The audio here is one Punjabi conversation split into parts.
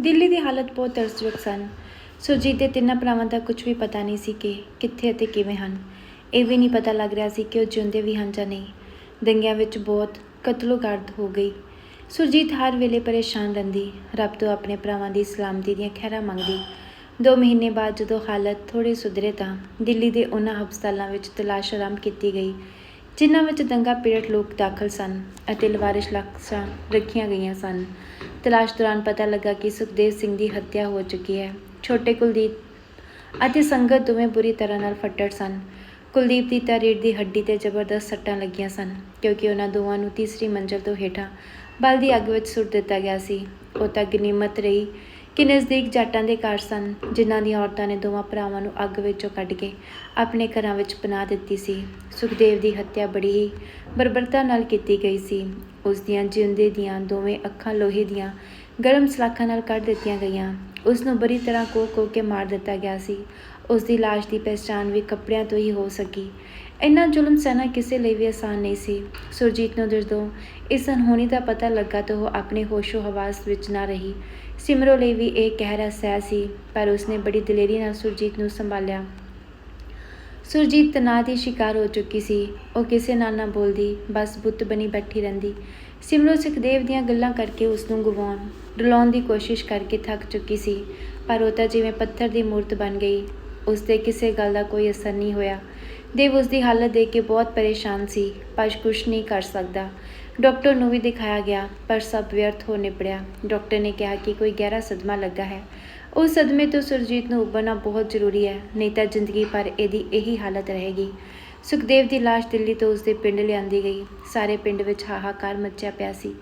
ਦਿੱਲੀ ਦੀ ਹਾਲਤ ਬਹੁਤ ਤਰਸਯੋਗ ਸਨ। ਸੁਰਜੀਤ ਦੇ ਤਿੰਨਾਂ ਭਰਾਵਾਂ ਦਾ ਕੁਝ ਵੀ ਪਤਾ ਨਹੀਂ ਸੀ ਕਿ ਕਿੱਥੇ ਅਤੇ ਕਿਵੇਂ ਹਨ। ਇਹ ਵੀ ਨਹੀਂ ਪਤਾ ਲੱਗ ਰਿਹਾ ਸੀ ਕਿ ਉਹ ਜਿਉਂਦੇ ਵੀ ਹਨ ਜਾਂ ਨਹੀਂ। ਦੰਗਿਆਂ ਵਿੱਚ ਬਹੁਤ ਕਤਲੋਗਾਰਦ ਹੋ ਗਈ। ਸੁਰਜੀਤ ਹਰ ਵੇਲੇ ਪਰੇਸ਼ਾਨ ਰਹਿੰਦੀ। ਰੱਬ ਤੋਂ ਆਪਣੇ ਭਰਾਵਾਂ ਦੀ ਸਲਾਮਤੀ ਦੀਆਂ ਖੈਰਾਂ ਮੰਗਦੀ। ਦੋ ਮਹੀਨੇ ਬਾਅਦ ਜਦੋਂ ਹਾਲਤ ਥੋੜੇ ਸੁਧਰੇ ਤਾਂ ਦਿੱਲੀ ਦੇ ਉਹਨਾਂ ਹਸਪਤਾਲਾਂ ਵਿੱਚ ਤਲਾਸ਼ ਆਰੰਭ ਕੀਤੀ ਗਈ, ਜਿਨ੍ਹਾਂ ਵਿੱਚ ਦੰਗਾ ਪੀੜਤ ਲੋਕ ਦਾਖਲ ਸਨ ਅਤੇ ਲਵਾਰਿਸ਼ ਲਾਸ਼ਾਂ ਰੱਖੀਆਂ ਗਈਆਂ ਸਨ। ਤਲਾਸ਼ ਦੌਰਾਨ ਪਤਾ ਲੱਗਾ ਕਿ ਸੁਖਦੇਵ ਸਿੰਘ ਦੀ ਹੱਤਿਆ ਹੋ ਚੁੱਕੀ ਹੈ। ਛੋਟੇ ਕੁਲਦੀਪ ਅਤੇ ਸੰਗਤ ਦੋਵੇਂ ਬੁਰੀ ਤਰ੍ਹਾਂ ਨਾਲ ਫੱਟੜ ਸਨ। ਕੁਲਦੀਪ ਦੀ ਤਾਂ ਦੀ ਹੱਡੀ ਤੇ ਜ਼ਬਰਦਸਤ ਸੱਟਾਂ ਲੱਗੀਆਂ ਸਨ, ਕਿਉਂਕਿ ਉਹਨਾਂ ਦੋਵਾਂ ਨੂੰ ਤੀਸਰੀ ਮੰਜ਼ਲ ਤੋਂ ਹੇਠਾਂ ਬਲ ਦੀ ਅੱਗ ਵਿੱਚ ਸੁੱਟ ਦਿੱਤਾ ਗਿਆ ਸੀ। ਉਹ ਤਾਂ ਗਨੀਮਤ ਰਹੀ ਕਿ ਨਜ਼ਦੀਕ ਜੱਟਾਂ ਦੇ ਘਰ ਸਨ, ਜਿਨ੍ਹਾਂ ਦੀਆਂ ਔਰਤਾਂ ਨੇ ਦੋਵਾਂ ਭਰਾਵਾਂ ਨੂੰ ਅੱਗ ਵਿੱਚੋਂ ਕੱਢ ਕੇ ਆਪਣੇ ਘਰਾਂ ਵਿੱਚ ਪਨਾਹ ਦਿੱਤੀ ਸੀ। ਸੁਖਦੇਵ ਦੀ ਹੱਤਿਆ ਬੜੀ ਹੀ ਬਰਬਰਤਾ ਨਾਲ ਕੀਤੀ ਗਈ ਸੀ। ਉਸ ਦੀਆਂ ਜਿਉਂਦੇ ਦੀਆਂ ਦੋਵੇਂ ਅੱਖਾਂ ਲੋਹੇ ਦੀਆਂ ਗਰਮ ਸਲਾਖਾਂ ਨਾਲ ਕੱਢ ਦਿੱਤੀਆਂ ਗਈਆਂ। ਉਸ ਨੂੰ ਬੁਰੀ ਤਰ੍ਹਾਂ ਕੋ ਕੋ ਕੇ ਮਾਰ ਦਿੱਤਾ ਗਿਆ ਸੀ। ਉਸ ਦੀ ਲਾਸ਼ ਦੀ ਪਛਾਣ ਵੀ ਕੱਪੜਿਆਂ ਤੋਂ ਹੀ ਹੋ ਸਕੀ। ਇੰਨਾ ਜ਼ੁਲਮ ਸਹਿਣਾ ਕਿਸੇ ਲਈ ਵੀ ਆਸਾਨ ਨਹੀਂ ਸੀ। ਸੁਰਜੀਤ ਨੂੰ ਜਦੋਂ ਇਸ ਅਨਹੋਣੀ ਦਾ ਪਤਾ ਲੱਗਾ ਤਾਂ ਉਹ ਆਪਣੇ ਹੋਸ਼ੋ ਹਵਾਸ ਵਿੱਚ ਨਾ ਰਹੀ। ਸਿਮਰੋ ਲਈ ਵੀ ਇਹ ਕਹਿਰਾ ਸਹਿ ਸੀ, ਪਰ ਉਸਨੇ ਬੜੀ ਦਲੇਰੀ ਨਾਲ ਸੁਰਜੀਤ ਨੂੰ ਸੰਭਾਲਿਆ। ਸੁਰਜੀਤ ਤਣਾਅ ਦੀ ਸ਼ਿਕਾਰ ਹੋ ਚੁੱਕੀ ਸੀ। ਉਹ ਕਿਸੇ ਨਾਲ ਨਾ ਬੋਲਦੀ, ਬਸ ਬੁੱਤ ਬਣੀ ਬੈਠੀ ਰਹਿੰਦੀ। ਸਿਮਰੋ ਸੁਖਦੇਵ ਦੀਆਂ ਗੱਲਾਂ ਕਰਕੇ ਉਸ ਨੂੰ ਗਵਾਉਣ, ਰਲਾਉਣ ਦੀ ਕੋਸ਼ਿਸ਼ ਕਰਕੇ ਥੱਕ ਚੁੱਕੀ ਸੀ, ਪਰ ਉਹ ਤਾਂ ਜਿਵੇਂ ਪੱਥਰ ਦੀ ਮੂਰਤ ਬਣ ਗਈ ਉਸ ਤੇ ਕਿਸੇ ਗੱਲ ਦਾ ਕੋਈ ਅਸਰ ਨਹੀਂ ਹੋਇਆ। ਦੇਵ ਉਸ ਦੀ ਹਾਲਤ ਦੇਖ ਕੇ ਬਹੁਤ ਪਰੇਸ਼ਾਨ ਸੀ, ਪਰ ਕੁਛ ਨਹੀਂ ਕਰ ਸਕਦਾ। ਡਾਕਟਰ ਨੂੰ ਵੀ ਦਿਖਾਇਆ ਗਿਆ, ਪਰ ਸਭ ਵਿਅਰਥ ਹੋ ਨਿਪੜਿਆ। ਡਾਕਟਰ ਨੇ ਕਿਹਾ ਕਿ ਕੋਈ ਗਹਿਰਾ ਸਦਮਾ ਲੱਗਾ ਹੈ। ਉਸ ਸਦਮੇ ਤੋਂ ਸੁਰਜੀਤ ਨੂੰ ਉੱਭਰਨਾ ਬਹੁਤ ਜ਼ਰੂਰੀ ਹੈ, ਨਹੀਂ ਤਾਂ ਜ਼ਿੰਦਗੀ ਭਰ ਇਹਦੀ ਇਹੀ ਹਾਲਤ ਰਹੇਗੀ। ਸੁਖਦੇਵ ਦੀ ਲਾਸ਼ ਦਿੱਲੀ ਤੋਂ ਉਸਦੇ ਪਿੰਡ ਲਿਆਂਦੀ ਗਈ। ਸਾਰੇ ਪਿੰਡ ਵਿੱਚ ਹਾਹਾਕਾਰ ਮੱਚਿਆ ਪਿਆ ਸੀ।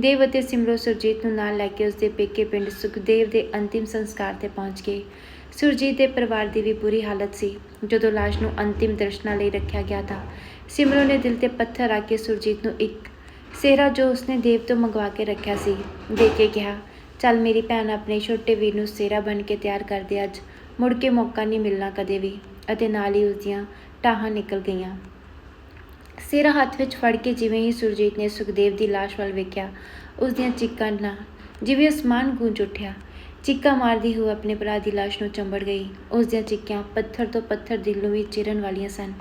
ਦੇਵ ਅਤੇ ਸਿਮਰੋ ਸੁਰਜੀਤ ਨੂੰ ਨਾਲ ਲੈ ਕੇ ਉਸਦੇ ਪੇਕੇ ਪਿੰਡ ਸੁਖਦੇਵ ਦੇ ਅੰਤਿਮ ਸੰਸਕਾਰ ਤੇ ਪਹੁੰਚ ਗਏ। ਸੁਰਜੀਤ ਦੇ ਪਰਿਵਾਰ ਦੀ ਵੀ ਬੁਰੀ ਹਾਲਤ ਸੀ। ਜਦੋਂ ਲਾਸ਼ ਨੂੰ ਅੰਤਿਮ ਦਰਸ਼ਨਾਂ ਲਈ ਰੱਖਿਆ ਗਿਆ ਤਾਂ ਸਿਮਰੋ ਨੇ ਦਿਲ ਤੇ ਪੱਥਰ ਰੱਖ ਕੇ ਸੁਰਜੀਤ ਨੂੰ ਇੱਕ ਸਿਹਰਾ ਜੋ ਉਸਨੇ ਦੇਵ ਤੋਂ ਮੰਗਵਾ ਕੇ ਰੱਖਿਆ ਸੀ, ਦੇ ਕੇ ਕਿਹਾ, ਚੱਲ ਮੇਰੀ ਭੈਣ ਆਪਣੇ ਛੋਟੇ ਵੀਰ ਨੂੰ ਸਿਹਰਾ ਬਣ ਕੇ ਤਿਆਰ ਕਰ ਦੇ ਅੱਜ, ਮੁੜ ਕੇ ਮੌਕਾ ਨਹੀਂ ਮਿਲਣਾ ਕਦੇ ਵੀ, ਅਤੇ ਨਾਲ ਹੀ ਉਸਦੀਆਂ ਟਾਹਾਂ ਨਿਕਲ ਗਈਆਂ। ਸਿਹਰਾ ਹੱਥ ਵਿੱਚ ਫੜ ਕੇ ਜਿਵੇਂ ਹੀ ਸੁਰਜੀਤ ਨੇ ਸੁਖਦੇਵ ਦੀ ਲਾਸ਼ ਵੱਲ ਵੇਖਿਆ ਉਸ ਦੀਆਂ ਚੀਕਾਂ ਨਾਲ ਜਿਵੇਂ ਅਸਮਾਨ ਗੂੰਜ ਉੱਠਿਆ। ਚੀਕਾਂ ਮਾਰਦੀ ਹੋਈ ਆਪਣੇ ਭਰਾ ਦੀ ਲਾਸ਼ ਨੂੰ ਚੰਬੜ ਗਈ। ਉਸ ਦੀਆਂ ਚੀਕਾਂ ਪੱਥਰ ਤੋਂ ਪੱਥਰ ਦਿਲ ਨੂੰ ਵੀ ਚਿਰਨ ਵਾਲੀਆਂ ਸਨ।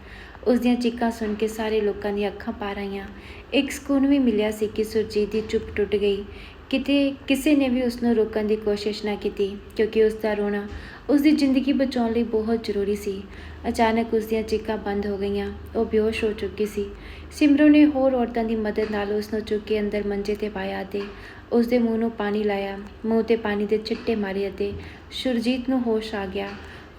ਉਸ ਦੀਆਂ ਚੀਕਾਂ ਸੁਣ ਕੇ ਸਾਰੇ ਲੋਕਾਂ ਦੀਆਂ ਅੱਖਾਂ ਪਾਰ ਆਈਆਂ। ਇੱਕ ਸਕੂਨ ਵੀ ਮਿਲਿਆ ਸੀ ਕਿ ਸੁਰਜੀਤ ਦੀ ਚੁੱਪ ਟੁੱਟ ਗਈ। ਕਿਤੇ ਕਿਸੇ ਨੇ ਵੀ ਉਸ ਨੂੰ ਰੋਕਣ ਦੀ ਕੋਸ਼ਿਸ਼ ਨਾ ਕੀਤੀ, ਕਿਉਂਕਿ ਉਸ ਦਾ ਰੋਣਾ ਉਸ ਦੀ ਜ਼ਿੰਦਗੀ ਬਚਾਉਣ ਲਈ ਬਹੁਤ ਜ਼ਰੂਰੀ ਸੀ। ਅਚਾਨਕ ਉਸ ਦੀਆਂ ਚੀਕਾਂ ਬੰਦ ਹੋ ਗਈਆਂ, ਉਹ ਬੇਹੋਸ਼ ਹੋ ਚੁੱਕੀ ਸੀ। ਸਿਮਰੋ ਨੇ ਹੋਰ ਔਰਤਾਂ ਦੀ ਮਦਦ ਨਾਲ ਉਸ ਨੂੰ ਚੁੱਕ ਕੇ ਅੰਦਰ ਮੰਜੇ ਤੇ ਪਾਇਆ ਅਤੇ ਉਸ ਦੇ ਮੂੰਹ ਨੂੰ ਪਾਣੀ ਲਾਇਆ, ਮੂੰਹ ਤੇ ਪਾਣੀ ਦੇ ਛਿੱਟੇ ਮਾਰੇ ਅਤੇ ਸੁਰਜੀਤ ਨੂੰ ਹੋਸ਼ ਆ ਗਿਆ।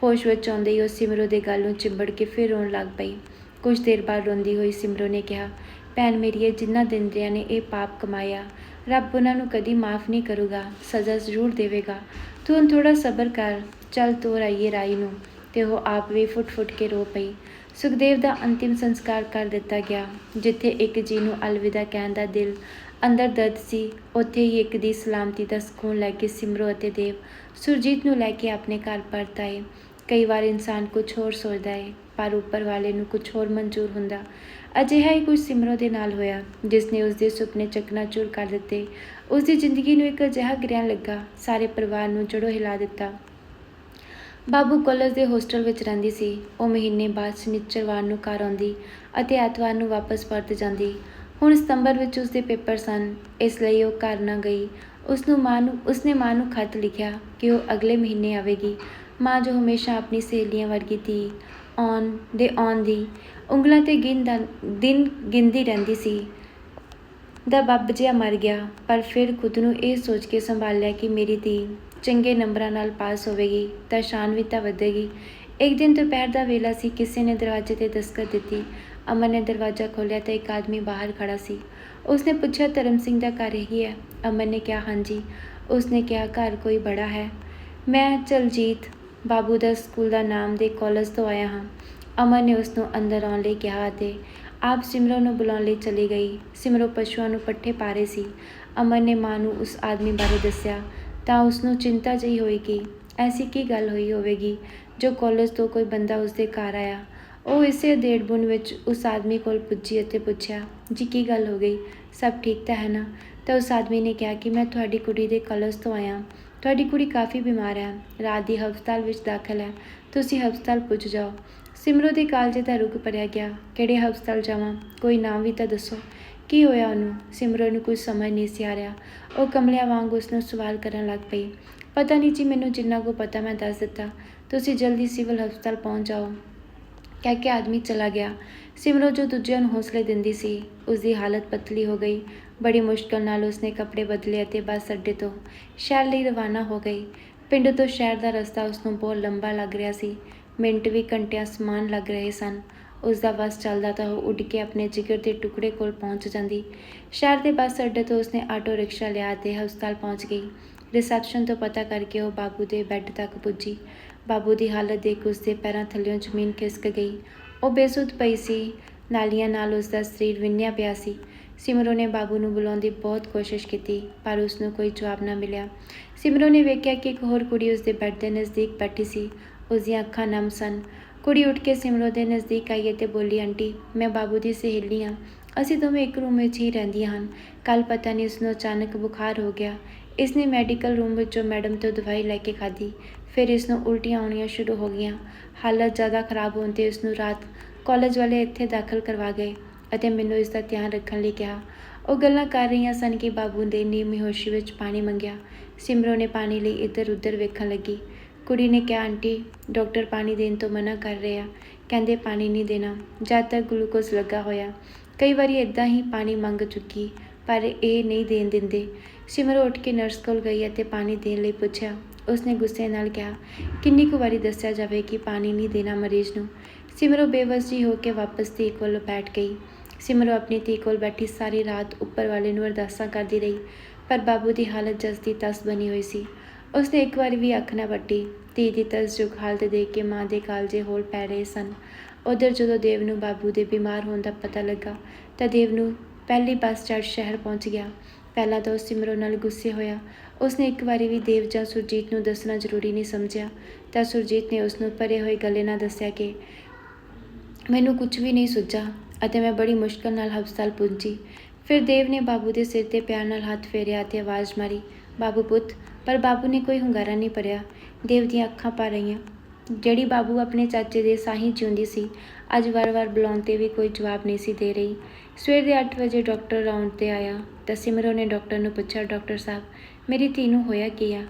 ਹੋਸ਼ ਵਿੱਚ ਆਉਂਦੇ ਹੀ ਉਹ ਸਿਮਰੋ ਦੇ ਗਲ ਨੂੰ ਚਿੰਬੜ ਕੇ ਫਿਰ ਰੋਣ ਲੱਗ ਪਈ। ਕੁਝ ਦੇਰ ਬਾਅਦ ਰੋਂਦੀ ਹੋਈ ਸਿਮਰੋ ਨੇ ਕਿਹਾ, ਭੈਣ ਮੇਰੀਏ ਜਿਨ੍ਹਾਂ ਦਿੰਦਿਆਂ ਨੇ ਇਹ ਪਾਪ ਕਮਾਇਆ। ਰੱਬ ਉਹਨਾਂ ਨੂੰ ਕਦੀ ਮਾਫ ਨਹੀਂ ਕਰੂਗਾ, ਸਜ਼ਾ ਜ਼ਰੂਰ ਦੇਵੇਗਾ। ਤੂੰ ਹੁਣ ਥੋੜਾ ਸਬਰ ਕਰ, ਚੱਲ ਤੋਰ ਆਈਏ ਰਾਈ ਨੂੰ। ਤੇ ਉਹ ਆਪ ਵੀ ਫੁੱਟ-ਫੁੱਟ ਕੇ ਰੋ ਪਈ। ਸੁਖਦੇਵ ਦਾ ਅੰਤਿਮ ਸੰਸਕਾਰ ਕਰ ਦਿੱਤਾ ਗਿਆ, ਜਿੱਥੇ ਇੱਕ ਜੀ ਨੂੰ ਅਲਵਿਦਾ ਕਹਿਣ ਦਾ ਦਿਲ ਅੰਦਰ ਦਰਦ ਸੀ, ਉੱਥੇ ਹੀ ਇੱਕ ਦੀ ਸਲਾਮਤੀ ਦਾ ਸਕੂਨ ਲੈ ਕੇ ਸਿਮਰੋ ਅਤੇ ਦੇਵ ਸੁਰਜੀਤ ਨੂੰ ਲੈ ਕੇ ਆਪਣੇ ਘਰ ਪਰਤ ਆਏ। ਕਈ ਵਾਰ ਇਨਸਾਨ ਕੁਝ ਹੋਰ ਸੋਚਦਾ ਹੈ ਪਰ ਉੱਪਰ ਵਾਲੇ ਨੂੰ ਕੁਝ ਹੋਰ ਮਨਜ਼ੂਰ ਹੁੰਦਾ। ਅਜਿਹਾ ਹੀ ਕੁਝ ਸਿਮਰੋ ਦੇ ਨਾਲ ਹੋਇਆ, ਜਿਸ ਨੇ ਉਸ ਦੇ ਸੁਪਨੇ ਚਕਨਾਚੂਰ ਕਰ ਦਿੱਤੇ। ਉਸ ਦੀ ਜ਼ਿੰਦਗੀ ਨੂੰ ਇੱਕ ਅਜਿਹਾ ਗ੍ਰਹਿਣ ਲੱਗਾ, ਸਾਰੇ ਪਰਿਵਾਰ ਨੂੰ ਜੜੋਂ ਹਿਲਾ ਦਿੱਤਾ। ਬਾਬੂ ਕਾਲਜ ਦੇ ਹੋਸਟਲ ਵਿੱਚ ਰਹਿੰਦੀ ਸੀ। ਉਹ ਮਹੀਨੇ ਬਾਅਦ ਸ਼ਨੀਚਰਵਾਰ ਨੂੰ ਘਰ ਆਉਂਦੀ ਅਤੇ ਐਤਵਾਰ ਨੂੰ ਵਾਪਸ ਪਰਤ ਜਾਂਦੀ। ਹੁਣ ਸਤੰਬਰ ਵਿੱਚ ਉਸਦੇ ਪੇਪਰ ਸਨ। ਇਸ ਲਈ ਉਹ ਘਰ ਨਾ ਗਈ। ਉਸ ਨੂੰ ਮਾਂ ਨੂੰ, ਉਸਨੇ ਮਾਂ ਨੂੰ ਖਤ ਲਿਖਿਆ ਕਿ ਉਹ ਅਗਲੇ ਮਹੀਨੇ ਆਵੇਗੀ। ਮਾਂ ਜੋ ਹਮੇਸ਼ਾ ਆਪਣੀ ਸਹੇਲੀਆਂ ਵਰਗੀ ਸੀ। ਆਉਣ ਦੇ ਆਉਣ ਦੀ। ਉਂਗਲਾਂ ਤੇ ਗਿਣਦਾ ਦਿਨ ਗਿਣਦੀ ਰਹਿੰਦੀ ਸੀ। ਦਾ ਬੱਬ ਜਿਹਾ ਮਰ ਗਿਆ, ਪਰ ਫਿਰ ਖੁਦ ਨੂੰ ਇਹ ਸੋਚ ਕੇ ਸੰਭਾਲਿਆ ਕਿ ਮੇਰੀ ਧੀ ਚੰਗੇ ਨੰਬਰਾਂ ਨਾਲ ਪਾਸ ਹੋਵੇਗੀ, ਤਾਂ ਸ਼ਾਨ ਵੀ ਤਾਂ ਵਧੇਗੀ। ਇੱਕ ਦਿਨ ਦੁਪਹਿਰ ਦਾ ਵੇਲਾ ਸੀ, ਕਿਸੇ ਨੇ ਦਰਵਾਜ਼ੇ ਤੇ ਦਸਤਕ ਦਿੱਤੀ। ਅਮਨ ਨੇ ਦਰਵਾਜ਼ਾ ਖੋਲ੍ਹਿਆ ਤਾਂ ਇੱਕ ਆਦਮੀ ਬਾਹਰ ਖੜਾ ਸੀ। ਉਸਨੇ ਪੁੱਛਿਆ, ਧਰਮ ਸਿੰਘ ਦਾ ਘਰ ਹੀ ਹੈ? ਅਮਨ ਨੇ ਕਿਹਾ, ਹਾਂਜੀ। ਉਸਨੇ ਕਿਹਾ, ਘਰ ਕੋਈ ਬੜਾ ਹੈ। ਮੈਂ, ਚਲਜੀਤ ਬਾਬੂ ਦਾ ਸਕੂਲ ਦਾ ਨਾਮ ਦੇ ਕਾਲਜ ਤੋਂ ਆਇਆ ਹਾਂ। ਅਮਨ ਨੇ ਉਸ ਨੂੰ ਅੰਦਰ ਆਉਣ ਲਈ ਕਿਹਾ ਅਤੇ ਆਪ ਸਿਮਰੋ ਨੂੰ ਬੁਲਾਉਣ ਲਈ ਚਲੀ ਗਈ। ਸਿਮਰੋ ਪਸ਼ੂਆਂ ਨੂੰ ਪੱਠੇ ਪਾ ਰਹੀ ਸੀ। ਅਮਨ ਨੇ ਮਾਂ ਨੂੰ ਉਸ ਆਦਮੀ ਬਾਰੇ ਦੱਸਿਆ, ਤਾਂ ਉਸ ਨੂੰ ਚਿੰਤਾ ਜਿਹੀ ਹੋਈ ਕਿ ਐਸੀ ਕੀ ਗੱਲ ਹੋਈ ਹੋਵੇਗੀ ਜੋ ਕਾਲਜ ਤੋਂ ਕੋਈ ਬੰਦਾ ਉਸ ਦੇ ਘਰ ਆਇਆ? ਉਹ ਇਸੇ ਡੇਢ ਵਿੱਚ ਉਸ ਆਦਮੀ ਕੋਲ ਪੁੱਜੀ ਅਤੇ ਪੁੱਛਿਆ, ਜੀ, ਕੀ ਗੱਲ ਹੋ ਗਈ? ਸਭ ਠੀਕ ਤਾਂ ਹੈ ਨਾ? ਤਾਂ ਉਸ ਆਦਮੀ ਨੇ ਕਿਹਾ ਕਿ ਮੈਂ ਤੁਹਾਡੀ ਕੁੜੀ ਦੇ ਕਾਲਜ ਤੋਂ ਆਇਆ ਤੁਹਾਡੀ ਕੁੜੀ ਕਾਫੀ ਬਿਮਾਰ ਹੈ, ਰਾਤ ਦੀ ਹਸਪਤਾਲ ਵਿੱਚ ਦਾਖਲ ਹੈ। ਤੁਸੀਂ ਹਸਪਤਾਲ ਪੁੱਜ ਜਾਓ। ਸਿਮਰੋ ਦੇ ਕਾਲਜੇ ਦਾ ਰੁਕ ਭਰਿਆ ਗਿਆ। ਕਿਹੜੇ ਹਸਪਤਾਲ ਜਾਵਾਂ? ਕੋਈ ਨਾਮ ਵੀ ਤਾਂ ਦੱਸੋ। ਕੀ ਹੋਇਆ ਉਹਨੂੰ? ਸਿਮਰੋ ਨੂੰ ਕੁਝ ਸਮਝ ਨਹੀਂ ਸੀ ਆ ਰਿਹਾ। ਉਹ ਕਮਲਿਆਂ ਵਾਂਗ ਉਸ ਨੂੰ ਸਵਾਲ ਕਰਨ ਲੱਗ ਪਈ। ਪਤਾ ਨਹੀਂ ਜੀ, ਮੈਨੂੰ ਜਿੰਨਾ ਕੋ ਪਤਾ ਮੈਂ ਦੱਸ ਦਿੱਤਾ। ਤੁਸੀਂ ਜਲਦੀ ਸਿਵਲ ਹਸਪਤਾਲ ਪਹੁੰਚ ਜਾਓ। ਕਹਿ ਕੇ ਆਦਮੀ ਚਲਾ ਗਿਆ। ਸਿਮਰੋ ਜੋ ਦੂਜਿਆਂ ਨੂੰ ਹੌਸਲੇ ਦਿੰਦੀ ਸੀ ਉਸ ਦੀ ਹਾਲਤ ਪਤਲੀ ਹੋ ਗਈ। ਬੜੀ ਮੁਸ਼ਕਲ ਨਾਲ ਉਸਨੇ ਕੱਪੜੇ ਬਦਲੇ ਅਤੇ ਬੱਸ ਅੱਡੇ ਤੋਂ ਸ਼ਹਿਰ ਲਈ ਰਵਾਨਾ ਹੋ ਗਈ। ਪਿੰਡ ਤੋਂ ਸ਼ਹਿਰ ਦਾ ਰਸਤਾ ਉਸਨੂੰ ਬਹੁਤ ਲੰਬਾ ਲੱਗ ਰਿਹਾ ਸੀ। ਮਿੰਟ ਵੀ ਘੰਟਿਆਂ ਸਮਾਨ ਲੱਗ ਰਹੇ ਸਨ। ਉਸ ਦਾ ਬੱਸ ਚੱਲਦਾ ਤਾਂ ਉਹ ਉੱਡ ਕੇ ਆਪਣੇ ਜਿਗਰ ਦੇ ਟੁਕੜੇ ਕੋਲ ਪਹੁੰਚ ਜਾਂਦੀ। ਸ਼ਹਿਰ ਦੇ ਬੱਸ ਅੱਡੇ ਤੋਂ ਉਸਨੇ ਆਟੋ ਰਿਕਸ਼ਾ ਲਿਆ ਤੇ ਹਸਪਤਾਲ ਪਹੁੰਚ ਗਈ। ਰਿਸੈਪਸ਼ਨ ਤੋਂ ਪਤਾ ਕਰਕੇ ਉਹ ਬਾਬੂ ਦੇ ਬੈੱਡ ਤੱਕ ਪੁੱਜੀ। ਬਾਬੂ ਦੀ ਹਾਲਤ ਦੇਖ ਉਸ ਦੇ ਪੈਰਾਂ ਥੱਲਿਓਂ ਜ਼ਮੀਨ ਖਿਸਕ ਗਈ। ਉਹ ਬੇਸੁੱਧ ਪਈ ਸੀ। ਨਾਲੀਆਂ ਨਾਲ ਉਸ ਦਾ ਸਰੀਰ ਵਿੰਨਿਆ ਪਿਆ ਸੀ। ਸਿਮਰੋ ਨੇ ਬਾਬੂ ਨੂੰ ਬੁਲਾਉਣ ਦੀ ਬਹੁਤ ਕੋਸ਼ਿਸ਼ ਕੀਤੀ, ਪਰ ਉਸ ਨੂੰ ਕੋਈ ਜਵਾਬ ਨਾ ਮਿਲਿਆ। ਸਿਮਰੋ ਨੇ ਵੇਖਿਆ ਕਿ ਇੱਕ ਹੋਰ ਕੁੜੀ ਉਸ ਦੇ ਬੈੱਡ ਦੇ ਨਜ਼ਦੀਕ ਬੈਠੀ ਸੀ। ਉਸ ਦੀਆਂ ਅੱਖਾਂ ਨਮ ਸਨ। ਕੁੜੀ ਉੱਠ ਕੇ ਸਿਮਰੋ ਦੇ ਨਜ਼ਦੀਕ ਆਈ ਅਤੇ ਬੋਲੀ, ਆਂਟੀ, ਮੈਂ ਬਾਬੂ ਦੀ ਸਹੇਲੀ ਹਾਂ। ਅਸੀਂ ਦੋਵੇਂ ਇੱਕ ਰੂਮ ਵਿੱਚ ਹੀ ਰਹਿੰਦੀਆਂ ਹਨ। ਕੱਲ ਪਤਾ ਨਹੀਂ ਉਸ ਨੂੰ ਅਚਾਨਕ ਬੁਖਾਰ ਹੋ ਗਿਆ। ਇਸ ਨੇ ਮੈਡੀਕਲ ਰੂਮ ਵਿੱਚੋਂ ਮੈਡਮ ਤੋਂ ਦਵਾਈ ਲੈ ਕੇ ਖਾਧੀ। ਫਿਰ ਇਸ ਨੂੰ ਉਲਟੀਆਂ ਆਉਣੀਆਂ ਸ਼ੁਰੂ ਹੋ ਗਈਆਂ। ਹਾਲਤ ਜ਼ਿਆਦਾ ਖਰਾਬ ਹੋਣ ਤੇ ਇਸ ਨੂੰ ਰਾਤ ਕਾਲਜ ਵਾਲੇ ਇੱਥੇ ਦਾਖਲ ਕਰਵਾ ਗਏ। ਅਤੇ ਮੈਨੂੰ ਇਸ ਦਾ ਧਿਆਨ ਰੱਖਣ ਲਈ ਕਿਹਾ। ਉਹ ਗੱਲਾਂ ਕਰ ਰਹੀਆਂ ਸਨ ਕਿ ਬਾਬੂ ਦੇ ਨੇ ਹੋਸ਼ੀ ਵਿੱਚ ਪਾਣੀ ਮੰਗਿਆ। ਸਿਮਰੋ ਨੇ ਪਾਣੀ ਲਈ ਇੱਧਰ ਉੱਧਰ ਵੇਖਣ ਲੱਗੀ। ਕੁੜੀ ਨੇ ਕਿਹਾ, ਆਂਟੀ, ਡਾਕਟਰ ਪਾਣੀ ਦੇਣ ਤੋਂ ਮਨਾ ਕਰ ਰਹੇ ਆ। ਕਹਿੰਦੇ ਪਾਣੀ ਨਹੀਂ ਦੇਣਾ। ਜਦ ਤੱਕ ਗਲੂਕੋਜ਼ ਲੱਗਾ ਹੋਇਆ। ਕਈ ਵਾਰੀ ਇਦਾਂ ਹੀ ਪਾਣੀ ਮੰਗ ਚੁੱਕੀ, ਪਰ ਇਹ ਨਹੀਂ ਦੇਣ ਦਿੰਦੇ। ਸਿਮਰੋ ਉੱਠ ਕੇ ਨਰਸ ਕੋਲ ਗਈ ਅਤੇ ਪਾਣੀ ਦੇਣ ਲਈ ਪੁੱਛਿਆ। ਉਸਨੇ ਗੁੱਸੇ ਨਾਲ ਕਿਹਾ, ਕਿੰਨੀ ਕੁ ਵਾਰੀ ਦੱਸਿਆ ਜਾਵੇ ਕਿ ਪਾਣੀ ਨਹੀਂ ਦੇਣਾ ਮਰੀਜ਼ ਨੂੰ? ਸਿਮਰੋ ਬੇਵਸ ਜਿਹੀ ਹੋ ਕੇ ਵਾਪਸ ਧੀ ਕੋਲ ਬੈਠ ਗਈ। ਸਿਮਰੋ ਆਪਣੀ ਧੀ ਕੋਲ ਬੈਠੀ ਸਾਰੀ ਰਾਤ ਉੱਪਰ ਵਾਲੇ ਨੂੰ ਅਰਦਾਸਾਂ ਕਰਦੀ ਰਹੀ, ਪਰ ਬਾਬੂ ਦੀ ਹਾਲਤ ਜਸ ਦੀ ਤਸ ਬਣੀ ਹੋਈ ਸੀ। ਉਸਨੇ ਇੱਕ ਵਾਰ ਵੀ ਅੱਖ ਨਾ ਵੱਟੀ। ਧੀ ਦੀ ਤਸਜੁਕ ਹਾਲਤ ਦੇਖ ਕੇ ਮਾਂ ਦੇ ਕਾਲਜੇ ਹੋਲ ਪੈ ਰਹੇ ਸਨ। ਉਧਰ ਜਦੋਂ ਦੇਵ ਨੂੰ ਬਾਬੂ ਦੇ ਬਿਮਾਰ ਹੋਣ ਦਾ ਪਤਾ ਲੱਗਾ, ਤਾਂ ਦੇਵ ਨੂੰ ਪਹਿਲੀ ਬੱਸ ਚੜ੍ਹ ਸ਼ਹਿਰ ਪਹੁੰਚ ਗਿਆ। ਪਹਿਲਾਂ ਤਾਂ ਉਹ ਸਿਮਰੋ ਨਾਲ ਗੁੱਸੇ ਹੋਇਆ। ਉਸਨੇ ਇੱਕ ਵਾਰੀ ਵੀ ਦੇਵ ਜਾਂ ਸੁਰਜੀਤ ਨੂੰ ਦੱਸਣਾ ਜ਼ਰੂਰੀ ਨਹੀਂ ਸਮਝਿਆ, ਤਾਂ ਸੁਰਜੀਤ ਨੇ ਉਸ ਨੂੰ ਭਰੇ ਹੋਏ ਗੱਲੇ ਨਾਲ ਦੱਸਿਆ ਕਿ, ਮੈਨੂੰ ਕੁਝ ਵੀ ਨਹੀਂ ਸੁੱਝਾ। ਅਤੇ ਮੈਂ ਬੜੀ ਮੁਸ਼ਕਲ ਨਾਲ ਹਸਪਤਾਲ ਪਹੁੰਚੀ। ਫਿਰ ਦੇਵ ਨੇ ਬਾਬੂ ਦੇ ਸਿਰ ਤੇ ਪਿਆਰ ਨਾਲ ਹੱਥ ਫੇਰਿਆ ਤੇ ਆਵਾਜ਼ ਮਾਰੀ, ਬਾਬੂ ਪੁੱਤ, ਪਰ ਬਾਬੂ ਨੇ ਕੋਈ ਹੁੰਗਾਰਾ ਨਹੀਂ ਭਰਿਆ। ਦੇਵ ਦੀਆਂ ਅੱਖਾਂ ਭਰ ਰਹੀਆਂ। ਜਿਹੜੀ ਬਾਬੂ ਆਪਣੇ ਚਾਚੇ ਦੇ ਸਾਹੀ ਜਿਉਂਦੀ ਸੀ, ਅੱਜ ਵਾਰ-ਵਾਰ ਬੁਲਾਉਣ ਤੇ ਵੀ ਕੋਈ ਜਵਾਬ ਨਹੀਂ ਸੀ ਦੇ ਰਹੀ। ਸਵੇਰ ਦੇ 8 ਵਜੇ ਡਾਕਟਰ ਰਾਉਂਡ ਤੇ ਆਇਆ। ਤਾਂ ਸਿਮਰੋ ਨੇ ਡਾਕਟਰ ਨੂੰ ਪੁੱਛਿਆ, ਡਾਕਟਰ ਸਾਹਿਬ, ਮੇਰੀ ਧੀ ਨੂੰ ਹੋਇਆ ਕੀ ਆ?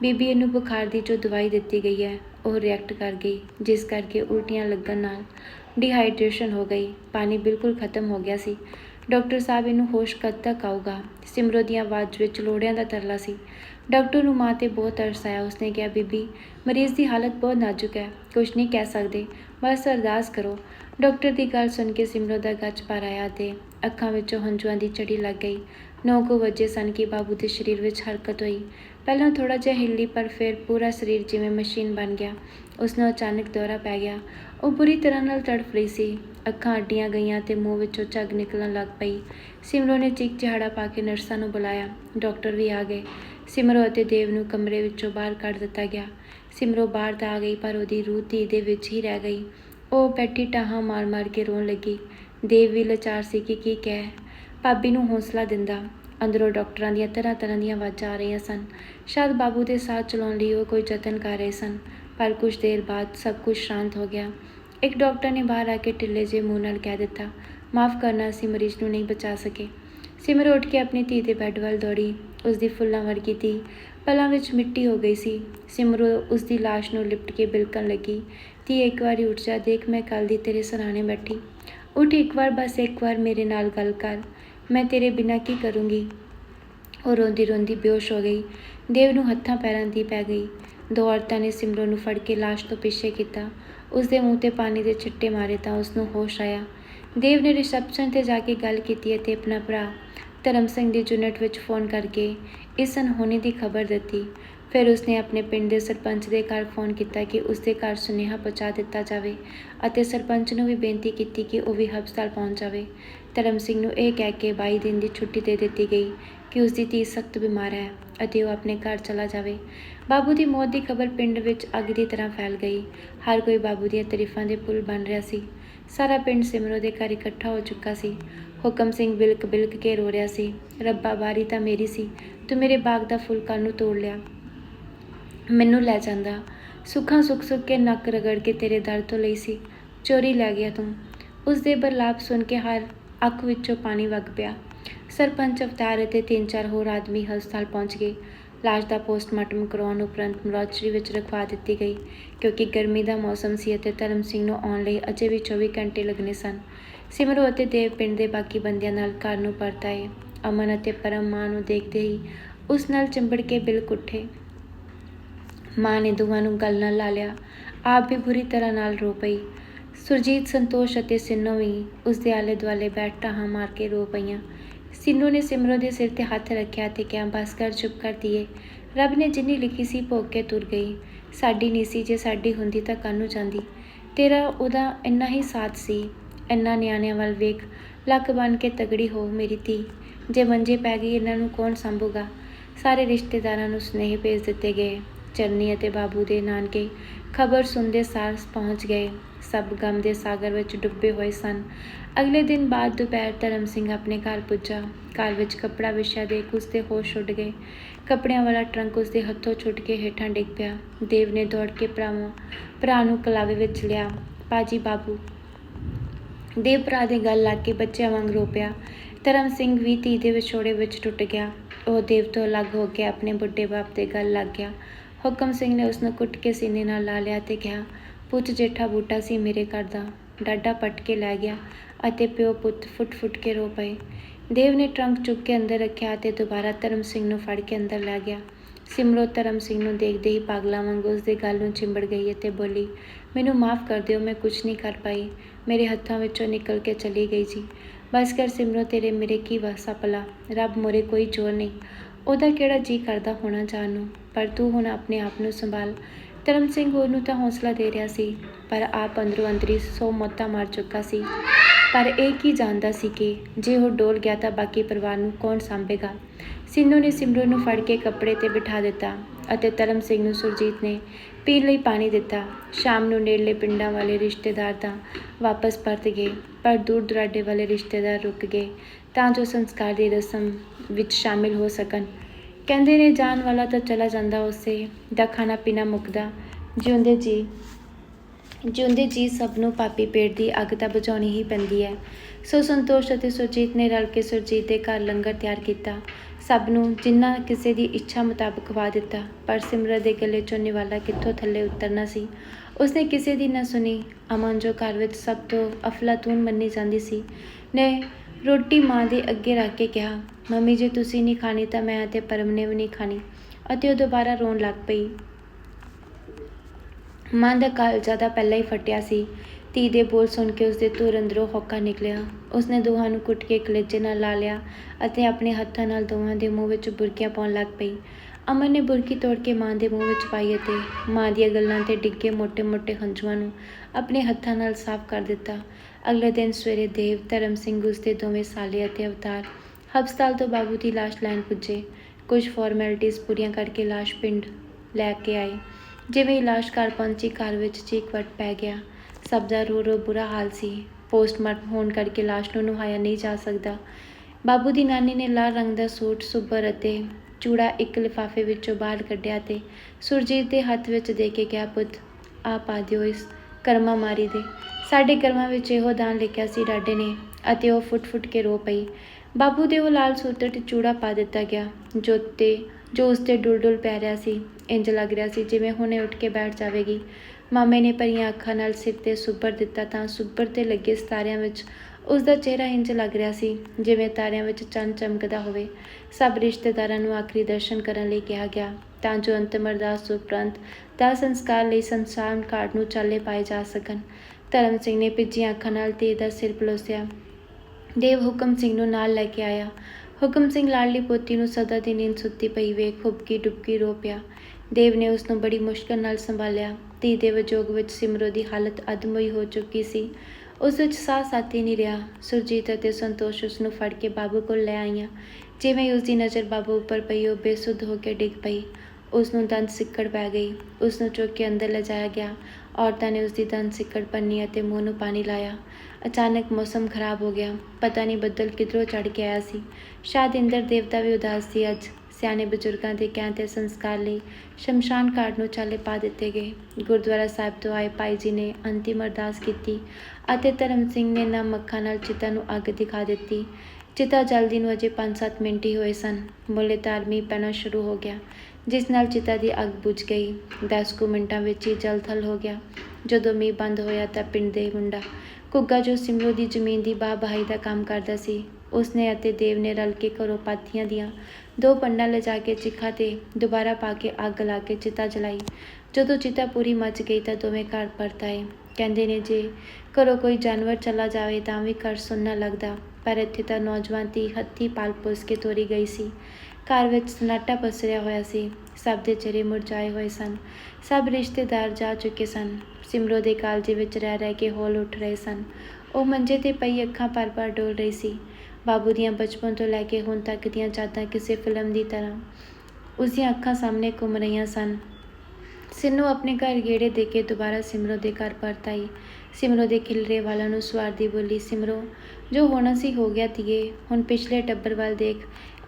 ਬੀਬੀ ਇਹਨੂੰ ਬੁਖਾਰ ਦੀ ਜੋ ਦਵਾਈ ਦਿੱਤੀ ਗਈ ਹੈ, ਉਹ ਰਿਐਕਟ ਕਰ ਗਈ, ਜਿਸ ਕਰਕੇ ਉਲਟੀਆਂ ਲੱਗਣ ਨਾਲ ਡੀਹਾਈਡਰੇਸ਼ਨ ਹੋ ਗਈ, ਪਾਣੀ ਬਿਲਕੁਲ ਖਤਮ ਹੋ ਗਿਆ ਸੀ। ਡਾਕਟਰ ਸਾਹਿਬ ਇਹਨੂੰ ਹੋਸ਼ ਕਦ ਤੱਕ ਆਊਗਾ? ਸਿਮਰੋ ਦੀਆਂ ਆਵਾਜ਼ ਵਿੱਚ ਲੋੜਿਆਂ ਦਾ ਤਰਲਾ ਸੀ। ਡਾਕਟਰ ਨੂੰ ਮਾਂ ਤੇ ਬਹੁਤ ਤਰਸ ਆਇਆ। ਉਸਨੇ ਕਿਹਾ, ਬੀਬੀ, ਮਰੀਜ਼ ਦੀ ਹਾਲਤ ਬਹੁਤ ਨਾਜ਼ੁਕ ਹੈ। ਕੁਝ ਨਹੀਂ ਕਹਿ ਸਕਦੇ। ਬਸ ਅਰਦਾਸ ਕਰੋ। ਡਾਕਟਰ ਦੀ ਗੱਲ ਸੁਣ ਕੇ ਸਿਮਰੋ ਦਾ ਗੱਜ ਪਰ ਆਇਆ ਤੇ ਅੱਖਾਂ ਵਿੱਚੋਂ ਹੰਝੂਆਂ ਦੀ ਚੜੀ ਲੱਗ ਗਈ। ਨੌ ਕੁ ਵਜੇ ਸਨ ਕਿ ਬਾਬੂ ਦੇ ਸਰੀਰ ਵਿੱਚ ਹਰਕਤ ਹੋਈ। ਪਹਿਲਾਂ ਥੋੜਾ ਜਿਹਾ ਹਿੱਲੀ ਪਰ ਫਿਰ ਪੂਰਾ ਸਰੀਰ ਜਿਵੇਂ ਮਸ਼ੀਨ ਬਣ ਗਿਆ। ਉਸ ਨੂੰ ਅਚਾਨਕ ਦੌਰਾ ਪੈ ਗਿਆ। ਉਹ ਬੁਰੀ ਤਰ੍ਹਾਂ ਨਾਲ ਤੜਫ ਰਹੀ ਸੀ। ਅੱਖਾਂ ਅੱਡੀਆਂ ਗਈਆਂ ਤੇ ਮੂੰਹ ਵਿੱਚੋਂ ਝੱਗ ਨਿਕਲਣ ਲੱਗ ਪਈ। ਸਿਮਰੋ ਨੇ ਚੀਕ ਚਿਹਾੜਾ ਪਾ ਕੇ ਨਰਸਾਂ ਨੂੰ ਬੁਲਾਇਆ। ਡਾਕਟਰ ਵੀ ਆ ਗਏ। ਸਿਮਰੋ ਅਤੇ ਦੇਵ ਨੂੰ ਕਮਰੇ ਵਿੱਚੋਂ ਬਾਹਰ ਕੱਢ ਦਿੱਤਾ ਗਿਆ। ਸਿਮਰੋ ਬਾਹਰ ਤਾਂ ਆ ਗਈ, ਪਰ ਉਹਦੀ ਰੂਹ ਧੀ ਦੇ ਵਿੱਚ ਹੀ ਰਹਿ ਗਈ। ਉਹ ਬੈਠੀ ਟਾਹਾਂ ਮਾਰ-ਮਾਰ ਕੇ ਰੋਣ ਲੱਗੀ। ਦੇਵ ਵੀ ਲਾਚਾਰ ਸੀ ਕਿ ਕੀ ਕਹਿ। ਭਾਬੀ ਨੂੰ ਹੌਸਲਾ ਦਿੰਦਾ। ਅੰਦਰੋਂ ਡਾਕਟਰਾਂ ਦੀਆਂ ਤਰ੍ਹਾਂ ਤਰ੍ਹਾਂ ਦੀਆਂ ਆਵਾਜ਼ਾਂ ਆ ਰਹੀਆਂ ਸਨ। ਸ਼ਾਇਦ ਬਾਬੂ ਦੇ ਸਾਥ ਚਲਾਉਣ ਲਈ ਉਹ ਕੋਈ ਯਤਨ ਕਰ ਰਹੇ ਸਨ, ਪਰ ਕੁਝ ਦੇਰ ਬਾਅਦ ਸਭ ਕੁਝ ਸ਼ਾਂਤ ਹੋ ਗਿਆ। ਇੱਕ ਡਾਕਟਰ ਨੇ ਬਾਹਰ ਆ ਕੇ ਢਿੱਲੇ ਜਿਹੇ ਮੂੰਹ ਨਾਲ ਕਹਿ ਦਿੱਤਾ, ਮਾਫ ਕਰਨਾ, ਅਸੀਂ ਮਰੀਜ਼ ਨੂੰ ਨਹੀਂ ਬਚਾ ਸਕੇ। ਸਿਮਰ ਉੱਠ ਕੇ ਆਪਣੀ ਧੀ ਦੇ ਬੈੱਡ ਵੱਲ ਦੌੜੀ ਉਸ ਦੀ ਫੁੱਲਾਂ ਵਰਗੀ ਧੀ। ਪਲਾਂ ਵਿੱਚ ਮਿੱਟੀ ਹੋ ਗਈ ਸੀ। ਸਿਮਰ ਉਸ ਦੀ ਲਾਸ਼ ਨੂੰ ਲਿਪਟ ਕੇ ਬਿਲਕਣ ਲੱਗੀ। ਧੀ, ਇੱਕ ਵਾਰੀ ਉੱਠ ਜਾ, ਦੇਖ ਮੈਂ ਕੱਲ ਦੀ ਤੇਰੇ ਸਰਾਣੇ ਬੈਠੀ। ਉੱਠ ਇੱਕ ਵਾਰ, ਬਸ ਇੱਕ ਵਾਰ ਮੇਰੇ ਨਾਲ ਗੱਲ ਕਰ। ਮੈਂ ਤੇਰੇ ਬਿਨਾਂ ਕੀ ਕਰੂੰਗੀ? ਉਹ ਰੋਂਦੀ ਰੋਂਦੀ ਬੇਹੋਸ਼ ਹੋ ਗਈ। ਦੇਵ ਨੂੰ ਹੱਥਾਂ ਪੈਰਾਂ ਦੀ ਪੈ ਗਈ। ਦੋ ਔਰਤਾਂ ਨੇ ਸਿਮਰੋ ਨੂੰ ਫੜ ਕੇ ਲਾਸ਼ ਤੋਂ ਪਿੱਛੇ ਕੀਤਾ। ਉਸ ਦੇ ਮੂੰਹ ਤੇ ਪਾਣੀ ਦੇ ਛਿੱਟੇ ਮਾਰੇ ਤਾਂ ਉਸ ਨੂੰ ਹੋਸ਼ ਆਇਆ। ਦੇਵ ਨੇ ਰਿਸੈਪਸ਼ਨ ਤੇ ਜਾ ਕੇ ਗੱਲ ਕੀਤੀ ਅਤੇ ਆਪਣਾ ਭਰਾ ਧਰਮ ਸਿੰਘ ਦੀ ਯੂਨਿਟ ਵਿੱਚ ਫੋਨ ਕਰਕੇ ਇਸ ਅਨਹੋਣੀ ਦੀ ਖਬਰ ਦਿੱਤੀ। ਫਿਰ ਉਸਨੇ ਆਪਣੇ ਪਿੰਡ ਦੇ ਸਰਪੰਚ ਦੇ ਘਰ ਫੋਨ ਕੀਤਾ ਕਿ ਉਸਦੇ ਘਰ ਸੁਨੇਹਾ ਪਹੁੰਚਾ ਦਿੱਤਾ ਜਾਵੇ ਅਤੇ ਸਰਪੰਚ ਨੂੰ ਵੀ ਬੇਨਤੀ ਕੀਤੀ ਕਿ ਉਹ ਵੀ ਹਸਪਤਾਲ ਪਹੁੰਚ ਜਾਵੇ। ਧਰਮ ਸਿੰਘ ਨੂੰ ਇਹ ਕਹਿ ਕੇ 22 ਦਿਨ ਦੀ ਛੁੱਟੀ ਦੇ ਦਿੱਤੀ ਗਈ ਕਿ ਉਸਦੀ ਧੀ ਸਖਤ ਬਿਮਾਰ ਹੈ ਅਤੇ ਉਹ ਆਪਣੇ ਘਰ ਚਲਾ ਜਾਵੇ। ਬਾਬੂ ਦੀ ਮੌਤ ਦੀ ਖਬਰ ਪਿੰਡ ਵਿੱਚ ਅੱਗ ਦੀ ਤਰ੍ਹਾਂ ਫੈਲ ਗਈ। ਹਰ ਕੋਈ ਬਾਬੂ ਦੀਆਂ ਤਾਰੀਫਾਂ ਦੇ ਪੁਲ ਬਣ ਰਿਹਾ ਸੀ। ਸਾਰਾ ਪਿੰਡ ਸਿਮਰੋ ਦੇ ਘਰ ਇਕੱਠਾ ਹੋ ਚੁੱਕਾ ਸੀ। ਹੁਕਮ ਸਿੰਘ ਬਿਲਕ ਬਿਲਕ ਕੇ ਰੋ ਰਿਹਾ ਸੀ, ਰੱਬਾ ਬਾਰੀ ਤਾਂ ਮੇਰੀ ਸੀ। ਤੂੰ ਮੇਰੇ ਬਾਗ ਦਾ ਫੁੱਲ ਕੱਲ ਨੂੰ ਤੋੜ ਲਿਆ। ਮੈਨੂੰ ਲੈ ਜਾਂਦਾ। ਸੁੱਖਾਂ ਸੁੱਖ ਸੁੱਖ ਕੇ ਨੱਕ ਰਗੜ ਕੇ ਤੇਰੇ ਦਰ ਤੋਂ ਲਈ ਸੀ। ਚੋਰੀ ਲੈ ਗਿਆ ਤੂੰ। ਉਸ ਦੇ ਬਰਲਾਪ ਸੁਣ ਕੇ ਹਰ ਅੱਖ ਵਿੱਚੋਂ ਪਾਣੀ ਵਗ ਪਿਆ। ਸਰਪੰਚ ਅਵਤਾਰ ਅਤੇ ਤਿੰਨ ਚਾਰ ਹੋਰ ਆਦਮੀ ਹਸਪਤਾਲ ਪਹੁੰਚ ਗਏ। ਲਾਸ਼ ਦਾ ਪੋਸਟਮਾਰਟਮ ਕਰਵਾਉਣ ਉਪਰੰਤ ਮਰੋਚਰੀ ਵਿੱਚ ਰਖਵਾ ਦਿੱਤੀ ਗਈ, ਕਿਉਂਕਿ ਗਰਮੀ ਦਾ ਮੌਸਮ ਸੀ ਅਤੇ ਧਰਮ ਸਿੰਘ ਨੂੰ ਆਉਣ ਲਈ ਅਜੇ ਵੀ 24 ਘੰਟੇ ਲੱਗਣੇ ਸਨ। ਸਿਮਰੂ ਅਤੇ ਦੇਵ ਪਿੰਡ ਦੇ ਬਾਕੀ ਬੰਦਿਆਂ ਨਾਲ ਘਰ ਨੂੰ ਪਰਤ ਆਏ। ਅਮਨ ਅਤੇ ਪਰਮ ਮਾਂ ਨੂੰ ਦੇਖਦੇ ਹੀ ਉਸ ਨਾਲ ਚਿੰਬੜ ਕੇ ਬਿਲਕ ਉੱਠੇ। ਮਾਂ ਨੇ ਦੋਵਾਂ ਨੂੰ ਗੱਲ ਨਾਲ ਲਾ ਲਿਆ। ਆਪ ਵੀ ਬੁਰੀ ਤਰ੍ਹਾਂ ਨਾਲ ਰੋ ਪਈ। ਸੁਰਜੀਤ, ਸੰਤੋਸ਼ ਅਤੇ ਸਿੰਨੋ ਵੀ ਉਸ ਦੇ ਆਲੇ ਦੁਆਲੇ ਬੈਠ ਟਾਹਾਂ ਮਾਰ ਕੇ ਰੋ ਪਈਆਂ। ਸਿੰਨੂ ਨੇ ਸਿਮਰੋ ਦੇ ਸਿਰ ਤੇ ਹੱਥ ਰੱਖਿਆ ਤੇ ਕਿਹਾ, ਬਸ ਕਰ, ਚੁੱਪ ਕਰ ਦੀਏ। ਰੱਬ ਨੇ ਜਿੰਨੀ ਲਿਖੀ ਸੀ, ਭੋਗ ਕੇ ਤੁਰ ਗਈ। ਸਾਡੀ ਨਹੀਂ ਸੀ, ਜੇ ਸਾਡੀ ਹੁੰਦੀ ਤਾਂ ਕਾਹਨੂੰ ਜਾਂਦੀ? ਤੇਰਾ ਉਹਦਾ ਇੰਨਾ ਹੀ ਸਾਥ ਸੀ। ਇੰਨਾ ਨਿਆਣਿਆਂ ਵੱਲ ਵੇਖ, ਲੱਕ ਬਣ ਕੇ ਤਗੜੀ ਹੋ ਮੇਰੀ ਧੀ। ਜੇ ਮੰਜੇ ਪੈ ਗਈ, ਇਹਨਾਂ ਨੂੰ ਕੌਣ ਸੰਭੂਗਾ? ਸਾਰੇ ਰਿਸ਼ਤੇਦਾਰਾਂ ਨੂੰ ਸੁਨੇਹੇ ਭੇਜ ਦਿੱਤੇ ਗਏ। ਚਰਨੀ ਅਤੇ ਬਾਬੂ ਦੇ ਨਾਨਕੇ ਖਬਰ ਸੁਣਦੇ ਸਾਰ ਪਹੁੰਚ ਗਏ। ਸਭ ਗਮ ਦੇ ਸਾਗਰ ਵਿੱਚ ਡੁੱਬੇ ਹੋਏ ਸਨ। ਅਗਲੇ ਦਿਨ ਬਾਅਦ ਦੁਪਹਿਰ ਧਰਮ ਸਿੰਘ ਆਪਣੇ ਘਰ ਪੁੱਜਾ। ਘਰ ਵਿੱਚ ਕੱਪੜਾ ਵਿਛਿਆ ਦੇਖ ਉਸ ਦੇ ਹੋਸ਼ ਉੱਡ ਗਏ। ਕੱਪੜਿਆਂ ਵਾਲਾ ਟਰੰਕ ਉਸ ਦੇ ਹੱਥੋਂ ਛੁੱਟ ਕੇ ਹੇਠਾਂ ਡਿੱਗ ਪਿਆ। ਦੇਵ ਨੇ ਦੌੜ ਕੇ ਭਰਾਵਾਂ, ਭਰਾ ਨੂੰ ਕਲਾਵੇ ਵਿੱਚ ਲਿਆ। ਪਾਜੀ ਬਾਬੂ। ਦੇਵ ਭਰਾ ਦੇ ਗੱਲ ਲੱਗ ਕੇ ਬੱਚਿਆਂ ਵਾਂਗ ਰੋ ਪਿਆ। ਧਰਮ ਸਿੰਘ ਵੀ ਧੀ ਦੇ ਵਿਛੋੜੇ ਵਿੱਚ ਟੁੱਟ ਗਿਆ। ਉਹ ਦੇਵ ਤੋਂ ਅਲੱਗ ਹੋ ਕੇ ਆਪਣੇ ਬੁੱਢੇ ਬਾਪ ਦੇ ਗੱਲ ਲੱਗ ਗਿਆ। ਹੁਕਮ ਸਿੰਘ ਨੇ ਉਸ ਨੂੰ ਕੁੱਟ ਕੇ ਸੀਨੇ ਨਾਲ ਲਾ ਲਿਆ ਤੇ ਕਿਹਾ, ਪੁੱਤ ਜੇਠਾ ਬੂਟਾ ਸੀ ਮੇਰੇ ਘਰ ਦਾ। ਡਾਡਾ ਪੱਟ ਕੇ ਲੈ ਗਿਆ ਅਤੇ ਪਿਓ ਪੁੱਤ ਫੁੱਟ-ਫੁੱਟ ਕੇ ਰੋ ਪਏ। ਦੇਵ ਨੇ ਟਰੰਕ ਚੁੱਕ ਕੇ ਅੰਦਰ ਰੱਖਿਆ ਤੇ ਦੁਬਾਰਾ ਧਰਮ ਸਿੰਘ ਨੂੰ ਫੜ ਕੇ ਅੰਦਰ ਲੈ ਗਿਆ। ਸਿਮਰੋ ਧਰਮ ਸਿੰਘ ਨੂੰ ਦੇਖਦੇ ਹੀ ਪਾਗਲਾਂ ਵਾਂਗੂ ਉਸ ਦੇ ਗੱਲ ਨੂੰ ਚਿੰਬੜ ਗਈ ਅਤੇ ਬੋਲੀ, ਮੈਨੂੰ ਮਾਫ ਕਰ ਦਿਓ, ਮੈਂ ਕੁਝ ਨਹੀਂ ਕਰ ਪਾਈ। ਮੇਰੇ ਹੱਥਾਂ ਵਿੱਚੋਂ ਨਿਕਲ ਕੇ ਚਲੀ ਗਈ ਜੀ ਬਸ ਕਰ ਸਿਮਰੋ, ਤੇਰੇ ਮੇਰੇ ਕੀ ਵਸਾ ਪਲਾ ਰੱਬ ਮੋਰੇ ਕੋਈ ਜ਼ੋਰ ਨਹੀਂ। ਉਹਦਾ ਕਿਹੜਾ ਜੀ ਕਰਦਾ ਹੋਣਾ ਜਾਣ ਨੂੰ? ਪਰ ਤੂੰ ਹੁਣ ਆਪਣੇ ਆਪ ਨੂੰ ਸੰਭਾਲ। ਧਰਮ ਸਿੰਘ ਉਹਨੂੰ ਤਾਂ ਹੌਸਲਾ ਦੇ ਰਿਹਾ ਸੀ, ਪਰ ਆਪ ਅੰਦਰੋਂ ਅੰਦਰੀ ਸੌ ਮੌਤਾਂ ਮਾਰ ਚੁੱਕਾ ਸੀ। ਪਰ ਇਹ ਕੀ ਜਾਣਦਾ ਸੀ ਕਿ ਜੇ ਉਹ ਡੋਲ ਗਿਆ ਤਾਂ ਬਾਕੀ ਪਰਿਵਾਰ ਨੂੰ ਕੌਣ ਸੰਭੇਗਾ? ਸਿੰਨੂ ਨੇ ਸਿਮਰੂ ਨੂੰ ਫੜ ਕੇ ਕੱਪੜੇ ਤੇ ਬਿਠਾ ਦਿੱਤਾ ਅਤੇ ਧਰਮ ਸਿੰਘ ਨੂੰ ਸੁਰਜੀਤ ਨੇ ਪੀਣ ਲਈ ਪਾਣੀ ਦਿੱਤਾ। ਸ਼ਾਮ ਨੂੰ ਨੇੜਲੇ ਪਿੰਡਾਂ ਵਾਲੇ ਰਿਸ਼ਤੇਦਾਰ ਤਾਂ ਵਾਪਸ ਪਰਤ ਗਏ, ਪਰ ਦੂਰ ਦੁਰਾਡੇ ਵਾਲੇ ਰਿਸ਼ਤੇਦਾਰ ਰੁਕ ਗਏ ਤਾਂ ਜੋ ਸੰਸਕਾਰ ਦੀ ਰਸਮ ਵਿੱਚ ਸ਼ਾਮਿਲ ਹੋ ਸਕਣ। ਕਹਿੰਦੇ ਨੇ ਜਾਣ ਵਾਲਾ ਤਾਂ ਚਲਾ ਜਾਂਦਾ ਉਸੇ ਦਾ ਖਾਣਾ ਪੀਣਾ ਮੁੱਕਦਾ। ਜਿਉਂਦੇ ਜੀ ਜਿਉਂਦੇ ਜੀ ਸਭ ਨੂੰ ਪਾਪੀ ਪੇਟ ਦੀ ਅੱਗ ਤਾਂ ਬੁਝਾਉਣੀ ਹੀ ਪੈਂਦੀ ਹੈ। ਸੋ ਸੰਤੋਸ਼ ਅਤੇ ਸੁਰਜੀਤ ਨੇ ਰਲ ਕੇ ਸੁਰਜੀਤ ਦੇ ਘਰ ਲੰਗਰ ਤਿਆਰ ਕੀਤਾ। ਸਭ ਨੂੰ ਜਿੰਨਾ ਕਿਸੇ ਦੀ ਇੱਛਾ ਮੁਤਾਬਕ ਖਵਾ ਦਿੱਤਾ, ਪਰ ਸਿਮਰਤ ਦੇ ਗਲੇ ਚੋਂ ਨਿਵਾਲਾ ਕਿੱਥੋਂ ਥੱਲੇ ਉਤਰਨਾ ਸੀ? ਉਸਨੇ ਕਿਸੇ ਦੀ ਨਾ ਸੁਣੀ। ਅਮਨ ਜੋ ਘਰ ਵਿੱਚ ਸਭ ਤੋਂ ਅਫਲਾਤੂਨ ਮੰਨੀ ਜਾਂਦੀ ਸੀ, ਨੇ ਰੋਟੀ ਮਾਂ ਦੇ ਅੱਗੇ ਰੱਖ ਕੇ ਕਿਹਾ ਮੰਮੀ ਜੇ, ਤੁਸੀਂ ਨਹੀਂ ਖਾਣੀ ਤਾਂ ਮੈਂ ਅਤੇ ਪਰਮ ਨੇ ਵੀ ਨਹੀਂ ਖਾਣੀ। ਅਤੇ ਉਹ ਦੁਬਾਰਾ ਰੋਣ ਲੱਗ ਪਈ। ਮਾਂ ਦਾ ਕਾਲ ਜ਼ਿਆਦਾ ਪਹਿਲਾਂ ਹੀ ਫਟਿਆ ਸੀ। ਧੀ ਦੇ ਬੋਲ ਸੁਣ ਕੇ ਉਸਦੇ ਧੁਰ ਅੰਦਰੋਂ ਹੌਕਾ ਨਿਕਲਿਆ। ਉਸਨੇ ਦੋਹਾਂ ਨੂੰ ਕੁੱਟ ਕੇ ਕਲੇਜੇ ਨਾਲ ਲਾ ਲਿਆ ਅਤੇ ਆਪਣੇ ਹੱਥਾਂ ਨਾਲ ਦੋਹਾਂ ਦੇ ਮੂੰਹ ਵਿੱਚ ਬੁਰਕੀਆਂ ਪਾਉਣ ਲੱਗ ਪਈ। ਅਮਨ ਨੇ ਬੁਰਕੀ ਤੋੜ ਕੇ ਮਾਂ ਦੇ ਮੂੰਹ ਵਿੱਚ ਪਾਈ ਅਤੇ ਮਾਂ ਦੀਆਂ ਗੱਲਾਂ ਤੇ ਡਿੱਗੇ ਮੋਟੇ ਮੋਟੇ ਹੰਝੂਆਂ ਨੂੰ ਆਪਣੇ ਹੱਥਾਂ ਨਾਲ ਸਾਫ਼ ਕਰ ਦਿੱਤਾ। ਅਗਲੇ ਦਿਨ ਸਵੇਰੇ ਦੇਵ, ਧਰਮ ਸਿੰਘ ਉਸਦੇ ਦੋਵੇਂ ਸਾਲੇ ਅਤੇ ਅਵਤਾਰ ਹਸਪਤਾਲ ਤੋਂ ਬਾਬੂ ਦੀ ਲਾਸ਼ ਲੈਣ ਪੁੱਜੇ। ਕੁਝ ਫਾਰਮੈਲਿਟੀਆਂ ਪੂਰੀਆਂ ਕਰਕੇ ਲਾਸ਼ ਪਿੰਡ ਲੈ ਕੇ ਆਏ। ਜਿਵੇਂ ਹੀ ਲਾਸ਼ ਘਰ ਪਹੁੰਚੀ, ਘਰ ਵਿੱਚ ਚੀਕ-ਵਟ ਪੈ ਗਿਆ। ਸਭ ਦਾ ਰੋ ਰੋ ਬੁਰਾ ਹਾਲ ਸੀ। ਪੋਸਟਮਾਰਟਮ ਹੋਣ ਕਰਕੇ ਲਾਸ਼ ਨੂੰ ਨੁਹਾਇਆ ਨਹੀਂ ਜਾ ਸਕਦਾ। ਬਾਬੂ ਦੀ ਨਾਨੀ ਨੇ ਲਾਲ ਰੰਗ ਦਾ ਸੂਟ ਸੁੱਬਰ ਅਤੇ ਚੂੜਾ ਇੱਕ ਲਿਫਾਫੇ ਵਿੱਚੋਂ ਬਾਹਰ ਕੱਢਿਆ ਤੇ ਸੁਰਜੀਤ ਦੇ ਹੱਥ ਵਿੱਚ ਦੇ ਕੇ ਕਿਹਾ, ਪੁੱਤ ਆ ਪਾ ਦਿਓ ਇਸ ਕਰਮਾ ਮਾਰੀ ਦੇ। ਸਾਡੇ ਕਰਮਾਂ ਵਿੱਚ ਇਹੋ ਦਾਨ ਲਿਖਿਆ ਸੀ ਡਾਡੇ ਨੇ ਅਤੇ ਉਹ ਫੁੱਟ-ਫੁੱਟ ਕੇ ਰੋ ਪਈ। ਬਾਬੂ ਦੇ ਉਹ ਲਾਲ ਸੂਤਰ ਤੇ ਚੂੜਾ ਪਾ ਦਿੱਤਾ ਗਿਆ। ਜੋ ਤੇ ਜੋ ਉਸ ਤੇ ਡੁੱਲ-ਡੁੱਲ ਪੈ ਰਿਹਾ ਸੀ, ਇੰਜ ਲੱਗ ਰਿਹਾ ਸੀ ਜਿਵੇਂ ਹੁਣੇ ਉੱਠ ਕੇ ਬੈਠ ਜਾਵੇਗੀ। ਮਾਮੇ ਨੇ ਭਰੀਆਂ ਅੱਖਾਂ ਨਾਲ ਸਿਰ ਤੇ ਸੁੱਬਰ ਦਿੱਤਾ ਤਾਂ ਸੁੱਬਰ ਤੇ ਲੱਗੇ ਸਿਤਾਰਿਆਂ ਵਿੱਚ ਉਸ ਦਾ ਚਿਹਰਾ ਇੰਜ ਲੱਗ ਰਿਹਾ ਸੀ ਜਿਵੇਂ ਤਾਰਿਆਂ ਵਿੱਚ ਚੰਨ ਚਮਕਦਾ ਹੋਵੇ। ਸਭ ਰਿਸ਼ਤੇਦਾਰਾਂ ਨੂੰ ਆਖਰੀ ਦਰਸ਼ਨ ਕਰਨ ਲਈ ਕਿਹਾ ਗਿਆ, ਤਾਂ ਜੋ ਅੰਤਮ ਅਰਦਾਸ ਉਪਰੰਤ ਦਾ ਸੰਸਕਾਰ ਲਈ ਸੰਸਾਰ ਘਾਟ ਨੂੰ ਚਾਲੇ ਪਾਏ ਜਾ ਸਕਣ। ਧਰਮ ਸਿੰਘ ਨੇ ਭਿੱਜੀਆਂ ਅੱਖਾਂ ਨਾਲ ਤੇ ਦਾ ਸਿਰ ਪਲੋਸਿਆ। ਦੇਵ ਹੁਕਮ ਸਿੰਘ ਨੂੰ ਨਾਲ ਲੈ ਕੇ ਆਇਆ। ਹੁਕਮ ਸਿੰਘ ਲਾਡਲੀ ਪੋਤੀ ਨੂੰ ਸਦਾ ਦੀ ਨੀਂਦ ਸੁੱਤੀ ਪਈ ਵੇਖ ਖੁਬਕੀ ਡੁਬਕੀ ਰੋ ਪਿਆ। ਦੇਵ ਨੇ ਉਸ ਨੂੰ ਬੜੀ ਮੁਸ਼ਕਲ ਨਾਲ ਸੰਭਾਲਿਆ। ਧੀ ਦੇ ਵਿਜੋਗ ਵਿੱਚ ਸਿਮਰੋ ਦੀ ਹਾਲਤ ਅਦਮਈ ਹੋ ਚੁੱਕੀ ਸੀ। ਉਸ ਵਿੱਚ ਸਾਹ ਸਾਥੀ ਨਹੀਂ ਰਿਹਾ। ਸੁਰਜੀਤ ਅਤੇ ਸੰਤੋਸ਼ ਉਸ ਨੂੰ ਫੜ ਕੇ ਬਾਬੂ ਕੋਲ ਲੈ ਆਈਆਂ। ਜਿਵੇਂ ਹੀ ਉਸ ਦੀ ਨਜ਼ਰ ਬਾਬੂ ਉੱਪਰ ਪਈ, ਉਹ ਬੇਸੁੱਧ ਹੋ ਕੇ ਡਿੱਗ ਪਈ। ਉਸ ਨੂੰ ਦੰਦ ਸਿੱਕੜ ਪੈ ਗਈ। ਉਸ ਨੂੰ ਚੁੱਕ ਕੇ ਅੰਦਰ ਲਿਜਾਇਆ ਗਿਆ। ਔਰਤਾਂ ਨੇ ਉਸ ਦੀ ਦੰਦ ਸਿੱਕੜ ਪੰਨੀ ਅਤੇ ਮੂੰਹ ਨੂੰ ਪਾਣੀ ਲਾਇਆ। ਅਚਾਨਕ ਮੌਸਮ ਖਰਾਬ ਹੋ ਗਿਆ। ਪਤਾ ਨਹੀਂ ਬੱਦਲ ਕਿਧਰੋਂ ਚੜ ਕੇ ਆਇਆ ਸੀ। ਸ਼ਾਇਦ ਇੰਦਰ ਦੇਵਤਾ ਵੀ ਉਦਾਸ ਸੀ ਅੱਜ। ਸਿਆਣੇ ਬਜ਼ੁਰਗਾਂ ਦੇ ਕਹਿਣ ਤੇ ਸੰਸਕਾਰ ਲਈ ਸ਼ਮਸ਼ਾਨ ਘਾਟ ਨੂੰ ਚਾਲੇ ਪਾ ਦਿੱਤੇ ਗਏ। ਗੁਰਦੁਆਰਾ ਸਾਹਿਬ ਤੋਂ ਆਏ ਭਾਈ ਜੀ ਨੇ ਅੰਤਿਮ ਅਰਦਾਸ ਕੀਤੀ ਅਤੇ ਧਰਮ ਸਿੰਘ ਨੇ ਨਮ ਅੱਖਾਂ ਨਾਲ ਚਿਤਾ ਨੂੰ ਅੱਗ ਦਿਖਾ ਦਿੱਤੀ। ਚਿਤਾ ਜਲਦੀ ਨੂੰ ਅਜੇ 5-7 ਮਿੰਟ ਹੀ ਹੋਏ ਸਨ। ਮੁੱਲੇ ਮੀਂਹ ਪੈਣਾ ਸ਼ੁਰੂ ਹੋ ਗਿਆ, ਜਿਸ ਨਾਲ ਚਿਤਾ ਦੀ ਅੱਗ ਬੁਝ ਗਈ। 10 ਕੁ ਮਿੰਟਾਂ ਵਿੱਚ ਹੀ ਜਲ ਥਲ ਹੋ ਗਿਆ। ਜਦੋਂ ਮੀਂਹ ਬੰਦ ਹੋਇਆ ਤਾਂ ਪਿੰਡ ਦੇ ਮੁੰਡਾ ਘੁੱਗਾ ਜੋ ਸਿਮਰੋ ਦੀ ਜ਼ਮੀਨ ਦੀ ਬਾਹ ਬਹਾਈ ਦਾ ਕੰਮ ਕਰਦਾ ਸੀ, ਉਸਨੇ ਅਤੇ ਦੇਵ ਨੇ ਰਲ ਕੇ ਘਰੋਂ ਪਾਥੀਆਂ ਦੀਆਂ ਦੋ ਪੰਡਾਂ ਲਿਜਾ ਕੇ ਚਿੱਖਾ ਤੇ ਦੁਬਾਰਾ ਪਾ ਕੇ ਅੱਗ ਲਾ ਕੇ ਚਿਤਾ ਜਲਾਈ। ਜਦੋਂ ਚਿਤਾ ਪੂਰੀ ਮੱਚ ਗਈ ਤਾਂ ਦੋਵੇਂ ਘਰ ਪਰਤ ਆਏ। ਕਹਿੰਦੇ ਨੇ, ਜੇ ਘਰੋਂ ਕੋਈ ਜਾਨਵਰ ਚਲਾ ਜਾਵੇ ਤਾਂ ਵੀ ਘਰ ਸੁੰਨਾ ਲੱਗਦਾ, ਪਰ ਇੱਥੇ ਤਾਂ ਨੌਜਵਾਨ ਧੀ ਹੱਥੀ ਪਾਲ ਪੋਸ ਕੇ ਤੋਰੀ ਗਈ ਸੀ। ਘਰ ਵਿੱਚ ਸਨਾਟਾ ਪਸਰਿਆ ਹੋਇਆ ਸੀ, ਸਭ ਦੇ ਚਿਹਰੇ ਮੁਰਝਾਏ ਹੋਏ ਸਨ, ਸਭ ਰਿਸ਼ਤੇਦਾਰ ਜਾ ਚੁੱਕੇ ਸਨ। ਸਿਮਰੋ ਦੇ ਕਾਲਜ ਵਿੱਚ ਰਹਿ ਰਹਿ ਕੇ ਹੌਲ ਉੱਠ ਰਹੇ ਸਨ। ਉਹ ਮੰਜੇ ਤੇ ਪਈ ਅੱਖਾਂ ਪਰ-ਪਰ ਡੋਲ ਰਹੀ ਸੀ। ਬਾਬੂ ਦੀਆਂ ਬਚਪਨ ਤੋਂ ਲੈ ਕੇ ਹੁਣ ਤੱਕ ਦੀਆਂ ਯਾਦਾਂ ਕਿਸੇ ਫਿਲਮ ਦੀ ਤਰ੍ਹਾਂ ਉਸ ਦੀਆਂ ਅੱਖਾਂ ਸਾਹਮਣੇ ਘੁੰਮ ਰਹੀਆਂ ਸਨ। ਸਿੰਨੂ ਆਪਣੇ ਘਰ ਗੇੜੇ ਦੇ ਕੇ ਦੁਬਾਰਾ ਸਿਮਰੋ ਦੇ ਘਰ ਪਰਤ ਆਈ। ਸਿਮਰੋ ਦੇ ਖਿਲਰੇ ਵਾਲਾਂ ਨੂੰ ਸਵਾਰਦੀ ਬੋਲੀ, ਸਿਮਰੋ, ਜੋ ਹੋਣਾ ਸੀ ਹੋ ਗਿਆ ਧੀਏ, ਹੁਣ ਪਿਛਲੇ ਟੱਬਰ ਵੱਲ ਦੇਖ।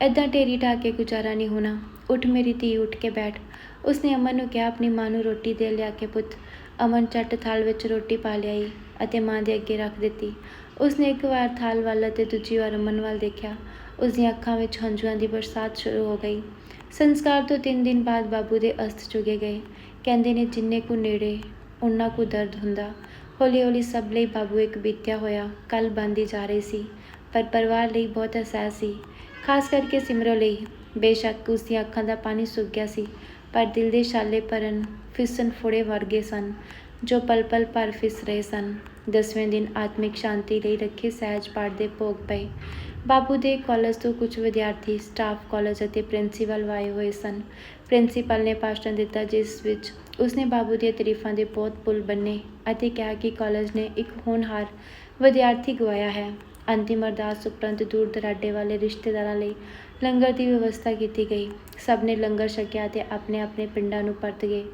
ਐਦਾਂ ਢੇਰੀ ਢਾ ਕੇ ਗੁਜ਼ਾਰਾ ਨਹੀਂ ਹੋਣਾ। ਉੱਠ ਮੇਰੀ ਧੀ, ਉੱਠ ਕੇ ਬੈਠ। ਉਸਨੇ ਅਮਨ ਨੂੰ ਕਿਹਾ, ਆਪਣੀ ਮਾਂ ਨੂੰ ਰੋਟੀ ਦੇ ਲਿਆ ਕੇ ਪੁੱਤ ਅਮਨ ਚੱਟ ਥਾਲ ਵਿੱਚ ਰੋਟੀ ਪਾ ਲਿਆਈ ਅਤੇ ਮਾਂ ਦੇ ਅੱਗੇ ਰੱਖ ਦਿੱਤੀ। ਉਸਨੇ ਇੱਕ ਵਾਰ ਥਾਲ ਵੱਲ ਅਤੇ ਦੂਜੀ ਵਾਰ ਅਮਨ ਵੱਲ ਦੇਖਿਆ। ਉਸ ਦੀਆਂ ਅੱਖਾਂ ਵਿੱਚ ਹੰਝੂਆਂ ਦੀ ਬਰਸਾਤ ਸ਼ੁਰੂ ਹੋ ਗਈ। ਸੰਸਕਾਰ ਤੋਂ 3 ਦਿਨ ਬਾਅਦ ਬਾਬੂ ਦੇ ਅਸਥ ਚੁਗੇ ਗਏ। ਕਹਿੰਦੇ ਨੇ, ਜਿੰਨੇ ਕੁ ਨੇੜੇ ਉਨਾ ਕੁ ਦਰਦ ਹੁੰਦਾ। ਹੌਲੀ ਹੌਲੀ ਸਭ ਲਈ ਬਾਬੂ ਇੱਕ ਬੀਤਿਆ ਹੋਇਆ ਕੱਲ ਬੰਦੀ ਜਾ ਰਹੀ ਸੀ, ਪਰ ਪਰਿਵਾਰ ਲਈ ਬਹੁਤ ਅਹਿਸਾਸ ਸੀ। ਖਾਸ ਕਰਕੇ ਸਿਮਰੋ ਲਈ ਬੇਸ਼ੱਕ ਉਸ ਦੀਆਂ ਅੱਖਾਂ ਦਾ ਪਾਣੀ ਸੁੱਕ ਗਿਆ ਸੀ। ਪਰ ਦਿਲ ਦੇ ਛਾਲੇ ਭਰਨ ਫਿਸਨ ਫੋੜੇ ਵਰਗੇ ਸਨ, ਜੋ ਪਲ ਪਲ ਭਰ ਫਿਸ ਰਹੇ ਸਨ। ਦਸਵੇਂ ਦਿਨ ਆਤਮਿਕ ਸ਼ਾਂਤੀ ਲਈ ਰੱਖੇ ਸਹਿਜ ਪਾਠ ਦੇ ਭੋਗ ਪਏ। ਬਾਬੂ ਦੇ ਕਾਲਜ ਤੋਂ ਕੁਝ ਵਿਦਿਆਰਥੀ ਸਟਾਫ ਕਾਲਜ ਅਤੇ ਪ੍ਰਿੰਸੀਪਲ ਆਏ ਹੋਏ ਸਨ। ਪ੍ਰਿੰਸੀਪਲ ਨੇ ਭਾਸ਼ਣ ਦਿੱਤਾ, ਜਿਸ ਵਿੱਚ ਉਸਨੇ ਬਾਬੂ ਦੀਆਂ ਤਾਰੀਫਾਂ ਦੇ ਬਹੁਤ ਪੁਲ ਬੰਨੇ ਅਤੇ ਕਿਹਾ ਕਿ ਕਾਲਜ ਨੇ ਇੱਕ ਹੋਣਹਾਰ ਵਿਦਿਆਰਥੀ ਗਵਾਇਆ ਹੈ। ਅੰਤਿਮ ਅਰਦਾਸ ਉਪਰੰਤ ਦੂਰ ਦਰਾਡੇ ਵਾਲੇ ਰਿਸ਼ਤੇਦਾਰਾਂ ਲਈ ਲੰਗਰ ਦੀ ਵਿਵਸਥਾ ਕੀਤੀ ਗਈ। ਸਭ ਨੇ ਲੰਗਰ ਛਕਿਆ ਤੇ ਆਪਣੇ ਆਪਣੇ ਪਿੰਡਾਂ ਨੂੰ ਪਰਤ ਗਏ।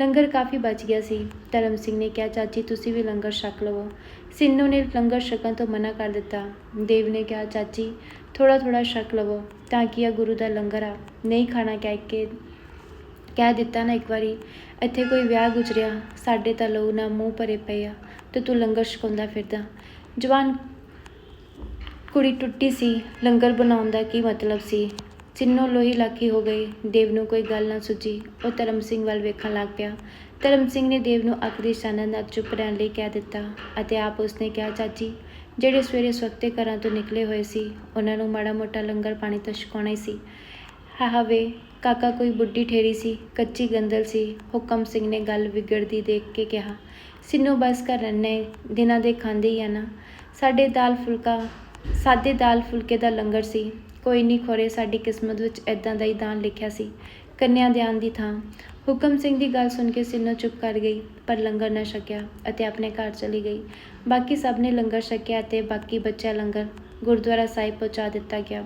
ਲੰਗਰ ਕਾਫੀ ਬਚ ਗਿਆ ਸੀ। ਧਰਮ ਸਿੰਘ ਨੇ ਕਿਹਾ, ਚਾਚੀ, ਤੁਸੀਂ ਵੀ ਲੰਗਰ ਛਕ ਲਵੋ। ਸਿੰਨੂ ਨੇ ਲੰਗਰ ਛਕਣ ਤੋਂ ਮਨਾ ਕਰ ਦਿੱਤਾ। ਦੇਵ ਨੇ ਕਿਹਾ, ਚਾਚੀ ਥੋੜਾ ਥੋੜਾ ਛਕ ਲਵੋ ਤਾਂ ਕਿ ਇਹ ਗੁਰੂ ਦਾ ਲੰਗਰ ਆ। ਨਹੀਂ ਖਾਣਾ ਕਹਿ ਕੇ, ਕਹਿ ਦਿੱਤਾ ਨਾ ਇੱਕ ਵਾਰੀ, ਇੱਥੇ ਕੋਈ ਵਿਆਹ ਗੁਜ਼ਰਿਆ, ਸਾਡੇ ਤਾਂ ਲੋਕ ਨਾ ਮੂੰਹ ਭਰੇ ਪਏ ਆ, ਤੇ ਤੂੰ ਲੰਗਰ ਛਕਾਉਂਦਾ ਫਿਰਦਾ। ਜਵਾਨ ਕੁੜੀ ਟੁੱਟੀ ਸੀ। ਲੰਗਰ ਬਣਾਉਣ ਦਾ ਕੀ ਮਤਲਬ ਸੀ? ਚਿੰਨੋ ਲੋਹੀ ਲਾਖੀ ਹੋ ਗਈ ਦੇਵ ਨੂੰ ਕੋਈ ਗੱਲ ਨਾ ਸੁਝੀ। ਉਹ ਧਰਮ ਸਿੰਘ ਵੱਲ ਵੇਖਣ ਲੱਗ ਪਿਆ। ਧਰਮ ਸਿੰਘ ਨੇ ਦੇਵ ਨੂੰ ਆਖਰੀ ਸ਼ਾਨਾਂ ਨਾਲ ਚੁੱਪ ਰਹਿਣ ਲਈ ਕਹਿ ਦਿੱਤਾ ਅਤੇ ਆਪ ਉਸਨੇ ਕਿਹਾ, ਚਾਚੀ, ਜਿਹੜੇ ਸਵੇਰੇ ਸਵਖਤੇ ਘਰਾਂ ਤੋਂ ਨਿਕਲੇ ਹੋਏ ਸੀ, ਉਹਨਾਂ ਨੂੰ ਮਾੜਾ ਮੋਟਾ ਲੰਗਰ ਪਾਣੀ ਤਾਂ ਛਕਾਉਣਾ ਹੀ ਸੀ। ਹਾਵੇ ਕਾਕਾ ਕੋਈ ਬੁੱਢੀ ਠੇਰੀ ਸੀ, ਕੱਚੀ ਗੰਦਲ ਸੀ, ਹੁਕਮ ਸਿੰਘ ਨੇ ਗੱਲ ਵਿਗੜਦੀ ਦੇਖ ਕੇ ਕਿਹਾ, ਸਿੰਨੂ ਬਸ ਕਰ ਰੰਨੇ ਦਿਨਾਂ ਦੇ ਖਾਂਦੇ ਹੀ ਆ ਨਾ। ਸਾਡੇ ਦਾਲ ਫੁਲਕਾ, ਸਾਦੇ ਦਾਲ ਫੁਲਕੇ ਦਾ ਲੰਗਰ ਸੀ ਕੋਈ ਨਹੀਂ ਖੋਰੇ, ਸਾਡੀ ਕਿਸਮਤ ਵਿੱਚ ਐਦਾਂ ਦਾ ਹੀ ਦਾਨ ਲਿਖਿਆ ਸੀ। ਕੰਨਿਆ ਧਿਆਨ ਦੀ ਥਾਂ। ਹੁਕਮ ਸਿੰਘ ਦੀ ਗੱਲ ਸੁਣ ਕੇ ਸਿੰਨੂ ਚੁੱਪ ਕਰ ਗਈ, ਪਰ ਲੰਗਰ ਨਾ ਛਕਿਆ ਅਤੇ ਆਪਣੇ ਘਰ ਚਲੀ ਗਈ। ਬਾਕੀ ਸਭ ਨੇ ਲੰਗਰ ਛਕਿਆ ਅਤੇ ਬਾਕੀ ਬੱਚਾ ਲੰਗਰ ਗੁਰਦੁਆਰਾ ਸਾਹਿਬ ਪਹੁੰਚਾ ਦਿੱਤਾ ਗਿਆ।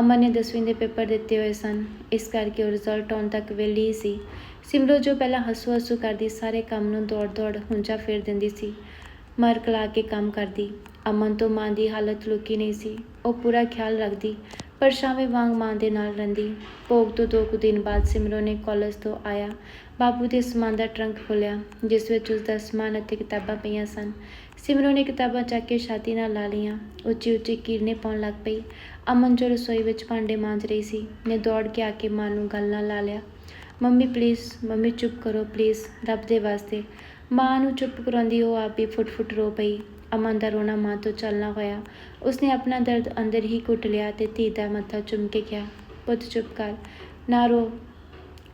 ਅਮਨ ਨੇ 10ਵੀਂ ਦੇ ਪੇਪਰ ਦਿੱਤੇ ਹੋਏ ਸਨ। ਇਸ ਕਰਕੇ ਉਹ ਰਿਜ਼ਲਟ ਆਉਣ ਤੱਕ ਵਿਹਲੀ ਹੀ ਸੀ। ਸਿਮਰੋ ਜੋ ਪਹਿਲਾਂ ਹੱਸੂ ਹੱਸੂ ਕਰਦੀ, ਸਾਰੇ ਕੰਮ ਨੂੰ ਦੌੜ ਦੌੜ ਹੁੰਜਾ ਫੇਰ ਦਿੰਦੀ ਸੀ। ਮਰ ਕਲਾ ਕੇ ਕੰਮ ਕਰਦੀ। ਅਮਨ ਤੋਂ ਮਾਂ ਦੀ ਹਾਲਤ ਲੁਕੀ ਨਹੀਂ ਸੀ। ਉਹ ਪੂਰਾ ਖਿਆਲ ਰੱਖਦੀ, ਪਰ ਸ਼ਾਮੇ ਵਾਂਗ ਮਾਂ ਦੇ ਨਾਲ ਰਹਿੰਦੀ। ਭੋਗ ਤੋਂ ਦੋ ਕੁ ਦਿਨ ਬਾਅਦ ਸਿਮਰੋ ਨੇ ਕਾਲਜ ਤੋਂ ਆਇਆ। ਬਾਪੂ ਦੇ ਸਮਾਨ ਦਾ ਟਰੰਕ ਖੋਲ੍ਹਿਆ, ਜਿਸ ਵਿੱਚ ਉਸ ਦਾ ਸਮਾਨ ਅਤੇ ਕਿਤਾਬਾਂ ਪਈਆਂ ਸਨ। ਸਿਮਰੋ ਨੇ ਕਿਤਾਬਾਂ ਚੱਕ ਕੇ ਛਾਤੀ ਨਾਲ ਲਾ ਲਈਆਂ। ਉੱਚੀ ਉੱਚੀ ਕੀਰਨੇ ਪਾਉਣ ਲੱਗ ਪਈ। ਅਮਨ ਜੋ ਰਸੋਈ ਵਿੱਚ ਭਾਂਡੇ ਮਾਂਜ ਰਹੀ ਸੀ, ਨੇ ਦੌੜ ਕੇ ਆ ਕੇ ਮਾਂ ਨੂੰ ਗੱਲ ਨਾਲ ਲਾ ਲਿਆ। ਮੰਮੀ ਪਲੀਜ਼ ਮੰਮੀ ਚੁੱਪ ਕਰੋ ਪਲੀਜ਼ ਰੱਬ ਦੇ ਵਾਸਤੇ। ਮਾਂ ਨੂੰ ਚੁੱਪ ਕਰਾਉਂਦੀ ਉਹ ਆਪ ਹੀ ਫੁੱਟ ਫੁੱਟ ਰੋ ਪਈ। ਅਮਨ ਦਾ ਰੋਣਾ ਮਾਂ ਤੋਂ ਚੱਲਣਾ ਹੋਇਆ। ਉਸਨੇ ਆਪਣਾ ਦਰਦ ਅੰਦਰ ਹੀ ਘੁੱਟ ਲਿਆ ਤੇ ਧੀ ਦਾ ਮੱਥਾ ਚੁੰਮ ਕੇ ਕਿਹਾ, ਪੁੱਤ, ਚੁੱਪ ਕਰ। ਨਾ ਰੋ।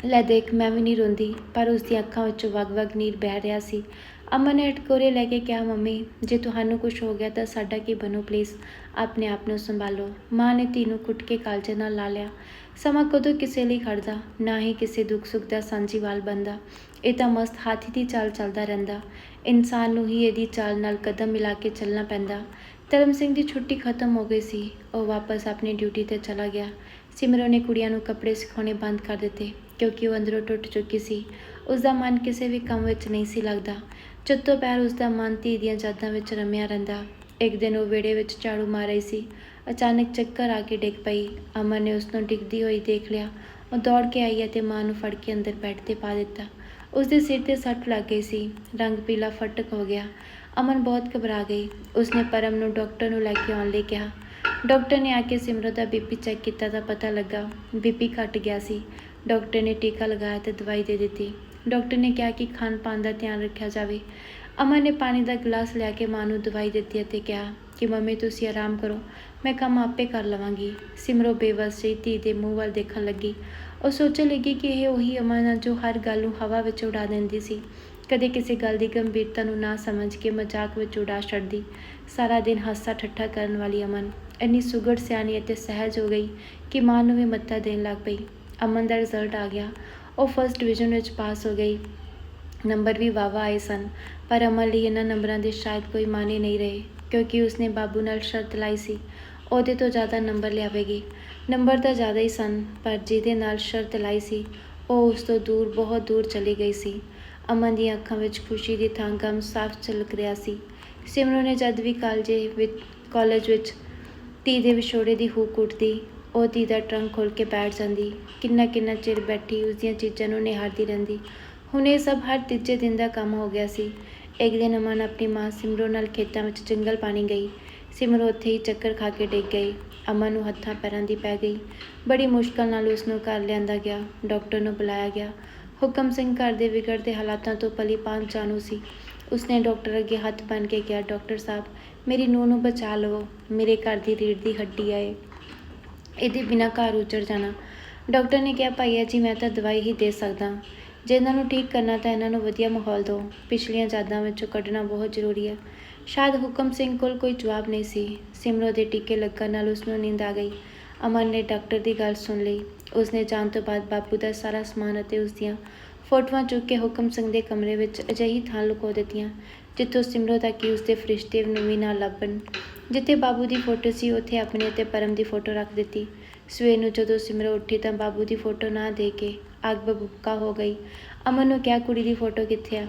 ਲੈ ਦੇਖ, ਮੈਂ ਵੀ ਨਹੀਂ ਰੋਂਦੀ, ਪਰ ਉਸ ਦੀਆਂ ਅੱਖਾਂ ਵਿੱਚੋਂ ਵਗ-ਵਗ ਨੀਰ ਬਹਿ ਰਿਹਾ ਸੀ। ਅਮਨ ਨੇ ਅਟਕੋਰੇ ਲੈ ਕੇ ਕਿਹਾ, ਮੰਮੀ, ਜੇ ਤੁਹਾਨੂੰ ਕੁਝ ਹੋ ਗਿਆ ਤਾਂ ਸਾਡਾ ਕੀ ਬਣੋ? ਪਲੀਜ਼, ਆਪਣੇ ਆਪ ਨੂੰ ਸੰਭਾਲੋ। ਮਾਂ ਨੇ ਧੀ ਨੂੰ ਕੁੱਟ ਕੇ ਕਾਲਜੇ ਨਾਲ ਲਾ ਲਿਆ। ਸਮਾਂ ਕਦੋਂ ਕਿਸੇ ਲਈ ਖੜਦਾ? ਨਾ ਹੀ ਕਿਸੇ ਦੁੱਖ ਸੁੱਖ ਦਾ ਸਾਂਝੀਵਾਲ ਬੰਦਾ ਇਹ ਤਾਂ ਮਸਤ ਹਾਥੀ ਦੀ ਚਾਲ ਚੱਲਦਾ ਰਹਿੰਦਾ। ਇਨਸਾਨ ਨੂੰ ਹੀ ਇਹਦੀ ਚਾਲ ਨਾਲ ਕਦਮ ਮਿਲਾ ਕੇ ਚੱਲਣਾ ਪੈਂਦਾ। ਧਰਮ ਸਿੰਘ ਦੀ ਛੁੱਟੀ ਖਤਮ ਹੋ ਗਈ ਸੀ। ਉਹ ਵਾਪਸ ਆਪਣੀ ਡਿਊਟੀ ਤੇ ਚਲਾ ਗਿਆ। ਸਿਮਰੋ ਨੇ ਕੁੜੀਆਂ ਨੂੰ ਕੱਪੜੇ ਸਿਖਾਉਣੇ ਬੰਦ ਕਰ ਦਿੱਤੇ, ਕਿਉਂਕਿ ਉਹ ਅੰਦਰੋਂ ਟੁੱਟ ਚੁੱਕੀ ਸੀ। ਉਸ ਦਾ ਮਨ ਕਿਸੇ ਵੀ ਕੰਮ ਵਿੱਚ ਨਹੀਂ ਸੀ ਲੱਗਦਾ। ਚੱਤੋ ਪੈਰ ਉਸ ਦਾ ਮਨ ਧੀ ਦੀਆਂ ਯਾਦਾਂ ਵਿੱਚ ਰਮਿਆ ਰਹਿੰਦਾ। ਇੱਕ ਦਿਨ ਉਹ ਵਿਹੜੇ ਵਿੱਚ ਝਾੜੂ ਮਾਰ ਰਹੀ ਸੀ। ਅਚਾਨਕ ਚੱਕਰ ਆ ਕੇ ਡਿੱਗ ਪਈ। ਅਮਨ ਨੇ ਉਸ ਨੂੰ ਡਿੱਗਦੀ ਹੋਈ ਦੇਖ ਲਿਆ। ਉਹ ਦੌੜ ਕੇ ਆਈ ਅਤੇ ਮਾਂ ਨੂੰ ਫੜ ਕੇ ਅੰਦਰ ਬੈੱਡ ਤੇ ਪਾ ਦਿੱਤਾ। ਉਸ ਦੇ ਸਿਰ ਤੇ ਸੱਟ ਲੱਗ ਗਈ ਸੀ। ਰੰਗ ਪੀਲਾ ਫਟਕ ਹੋ ਗਿਆ। ਅਮਨ ਬਹੁਤ ਘਬਰਾ ਗਈ। ਉਸਨੇ ਪਰਮ ਨੂੰ ਡਾਕਟਰ ਨੂੰ ਲੈ ਕੇ ਆਉਣ ਲਈ ਕਿਹਾ। ਡਾਕਟਰ ਨੇ ਆ ਕੇ ਸਿਮਰਤ ਦਾ ਬੀਪੀ ਚੈੱਕ ਕੀਤਾ ਤਾਂ ਪਤਾ ਲੱਗਾ ਬੀਪੀ ਘਟ ਗਿਆ ਸੀ। ਡਾਕਟਰ ਨੇ ਟੀਕਾ ਲਗਾਇਆ ਤੇ ਦਵਾਈ ਦੇ ਦਿੱਤੀ। ਡਾਕਟਰ ਨੇ ਕਿਹਾ ਕਿ ਖਾਣ ਪਾਣ ਦਾ ਧਿਆਨ ਰੱਖਿਆ ਜਾਵੇ। ਅਮਨ ਨੇ ਪਾਣੀ ਦਾ ਗਲਾਸ ਲੈ ਕੇ ਮਾਂ ਨੂੰ ਦਵਾਈ ਦਿੱਤੀ ਅਤੇ ਕਿਹਾ ਕਿ, ਮੰਮੀ, ਤੁਸੀਂ ਆਰਾਮ ਕਰੋ। ਮੈਂ ਕੰਮ ਆਪੇ ਕਰ ਲਵਾਂਗੀ। ਸਿਮਰੋ ਬੇਵਸ ਜਿਹੀ ਧੀ ਦੇ ਮੂੰਹ ਵੱਲ ਦੇਖਣ ਲੱਗੀ। ਉਹ ਸੋਚਣ ਲੱਗੀ ਕਿ ਇਹ ਉਹੀ ਅਮਨ ਆ ਜੋ ਹਰ ਗੱਲ ਨੂੰ ਹਵਾ ਵਿੱਚ ਉਡਾ ਦਿੰਦੀ ਸੀ। ਕਦੇ ਕਿਸੇ ਗੱਲ ਦੀ ਗੰਭੀਰਤਾ ਨੂੰ ਨਾ ਸਮਝ ਕੇ ਮਜ਼ਾਕ ਵਿੱਚ ਉਡਾ ਛੱਡਦੀ। ਸਾਰਾ ਦਿਨ ਹਾਸਾ ਠੱਠਾ ਕਰਨ ਵਾਲੀ ਅਮਨ। ਇੰਨੀ ਸੁਗੜ, ਸਿਆਣੀ ਅਤੇ ਸਹਿਜ ਹੋ ਗਈ ਕਿ ਮਾਂ ਨੂੰ ਵੀ ਮੱਤਾ ਦੇਣ ਲੱਗ ਪਈ। ਅਮਨ ਦਾ ਰਿਜ਼ਲਟ ਆ ਗਿਆ। ਉਹ ਫਸਟ ਡਿਵੀਜ਼ਨ ਵਿੱਚ ਪਾਸ ਹੋ ਗਈ। ਨੰਬਰ ਵੀ ਵਾਵਾ ਆਏ ਸਨ, ਪਰ ਅਮਨ ਲਈ ਇਹਨਾਂ ਨੰਬਰਾਂ ਦੇ ਸ਼ਾਇਦ ਕੋਈ ਮਾਨੇ ਨਹੀਂ ਰਹੇ, ਕਿਉਂਕਿ ਉਸਨੇ ਬਾਬੂ ਨਾਲ ਸ਼ਰਤ ਲਾਈ ਸੀ। ਉਹਦੇ ਤੋਂ ਜ਼ਿਆਦਾ ਨੰਬਰ ਲਿਆਵੇਗੀ। ਨੰਬਰ ਤਾਂ ਜ਼ਿਆਦਾ ਹੀ ਸਨ, ਪਰ ਜਿਹਦੇ ਨਾਲ ਸ਼ਰਤ ਲਾਈ ਸੀ, ਉਹ ਉਸ ਤੋਂ ਦੂਰ, ਬਹੁਤ ਦੂਰ ਚਲੀ ਗਈ ਸੀ। ਅਮਨ ਦੀਆਂ ਅੱਖਾਂ ਵਿੱਚ ਖੁਸ਼ੀ ਦੀ ਥਾਂ ਗਮ ਸਾਫ਼ ਝਲਕ ਰਿਹਾ ਸੀ। ਸਿਮਰਨ ਨੇ ਜਦ ਵੀ ਕਾਲਜੇ ਵਿੱਚ, ਕਾਲਜ ਵਿੱਚ ਧੀ ਦੇ ਵਿਛੋੜੇ ਦੀ ਹੂਕ ਉੱਠਦੀ, ਉਹ ਧੀ ਦਾ ਟਰੰਕ ਖੋਲ ਕੇ ਬੈਠ ਜਾਂਦੀ। ਕਿੰਨਾ ਕਿੰਨਾ ਚਿਰ ਬੈਠੀ, ਉਸ ਦੀਆਂ ਚੀਜ਼ਾਂ ਨੂੰ ਨਿਹਾਰਦੀ ਰਹਿੰਦੀ। ਹੁਣ ਇਹ ਸਭ ਹਰ ਤੀਜੇ ਦਿਨ ਦਾ ਕੰਮ ਹੋ ਗਿਆ ਸੀ। ਇੱਕ ਦਿਨ ਅਮਨ ਆਪਣੀ ਮਾਂ ਸਿਮਰੋ ਨਾਲ ਖੇਤਾਂ ਵਿੱਚ ਜੰਗਲ ਪਾਣੀ ਗਈ। ਸਿਮਰੋ ਉੱਥੇ ਹੀ ਚੱਕਰ ਖਾ ਕੇ ਡਿੱਗ ਗਈ। ਅਮਨ ਨੂੰ ਹੱਥਾਂ ਪੈਰਾਂ ਦੀ ਪੈ ਗਈ। ਬੜੀ ਮੁਸ਼ਕਲ ਨਾਲ ਉਸ ਨੂੰ ਘਰ ਲਿਆਂਦਾ ਗਿਆ। ਡਾਕਟਰ ਨੂੰ ਬੁਲਾਇਆ ਗਿਆ। ਹੁਕਮ ਸਿੰਘ ਘਰ ਦੇ ਵਿਗੜਦੇ ਹਾਲਾਤਾਂ ਤੋਂ ਪਲੀ ਭਾਂਤ ਜਾਣੂ ਸੀ। ਉਸਨੇ ਡਾਕਟਰ ਅੱਗੇ ਹੱਥ ਬੰਨ੍ਹ ਕੇ ਕਿਹਾ, ਡਾਕਟਰ ਸਾਹਿਬ, ਮੇਰੀ ਨੂੰਹ ਨੂੰ ਬਚਾ ਲਵੋ। ਮੇਰੇ ਘਰ ਦੀ ਰੀੜ੍ਹ ਦੀ ਹੱਡੀ ਆਏ। ਇਹਦੇ ਬਿਨਾ ਘਰ ਉਜੜ ਜਾਣਾ। ਡਾਕਟਰ ਨੇ ਕਿਹਾ ਭਾਈਆ ਜੀ ਮੈਂ ਤਾਂ ਦਵਾਈ ਹੀ ਦੇ ਸਕਦਾ। ਜੇ ਇਹਨਾਂ ਨੂੰ ਠੀਕ ਕਰਨਾ ਤਾਂ ਇਹਨਾਂ ਨੂੰ ਵਧੀਆ ਮਾਹੌਲ ਦਿਓ। ਪਿਛਲੀਆਂ ਯਾਦਾਂ ਵਿੱਚੋਂ ਕੱਢਣਾ ਬਹੁਤ ਜ਼ਰੂਰੀ ਹੈ। ਸ਼ਾਇਦ ਹੁਕਮ ਸਿੰਘ ਕੋਲ ਕੋਈ ਜਵਾਬ ਨਹੀਂ ਸੀ। ਸਿਮਰੋ ਦੇ ਟੀਕੇ ਲੱਗਣ ਨਾਲ ਉਸ ਨੂੰ ਨੀਂਦ ਆ ਗਈ। ਅਮਨ ਨੇ ਡਾਕਟਰ ਦੀ ਗੱਲ ਸੁਣ ਲਈ। ਉਸਨੇ ਜਾਣ ਤੋਂ ਬਾਅਦ ਬਾਪੂ ਦਾ ਸਾਰਾ ਸਮਾਨ ਅਤੇ ਉਸ ਦੀਆਂ ਫੋਟੋਆਂ ਚੁੱਕ ਕੇ ਹੁਕਮ ਸਿੰਘ ਦੇ ਕਮਰੇ ਵਿੱਚ ਅਜਿਹੀ ਥਾਂ ਲੁਕੋ ਦਿੱਤੀਆਂ, ਜਿੱਥੋਂ ਸਿਮਰੋ ਤੱਕ ਕਿ ਉਸਦੇ ਫਰਿਸ਼ਤੇ ਨੂੰ ਵੀ ਨਾ ਲੱਭਣ। ਜਿੱਥੇ ਬਾਬੂ ਦੀ ਫੋਟੋ ਸੀ, ਉੱਥੇ ਆਪਣੀ ਅਤੇ ਪਰਮ ਦੀ ਫੋਟੋ ਰੱਖ ਦਿੱਤੀ। ਸਵੇਰ ਨੂੰ ਜਦੋਂ ਸਿਮਰੋ ਉੱਠੀ ਤਾਂ ਬਾਬੂ ਦੀ ਫੋਟੋ ਨਾ ਦੇ ਕੇ ਅੱਗ ਬਬੂਕਾ ਹੋ ਗਈ ਅਮਨ ਨੂੰ ਕਿਹਾ ਕੁੜੀ ਦੀ ਫੋਟੋ ਕਿੱਥੇ ਆ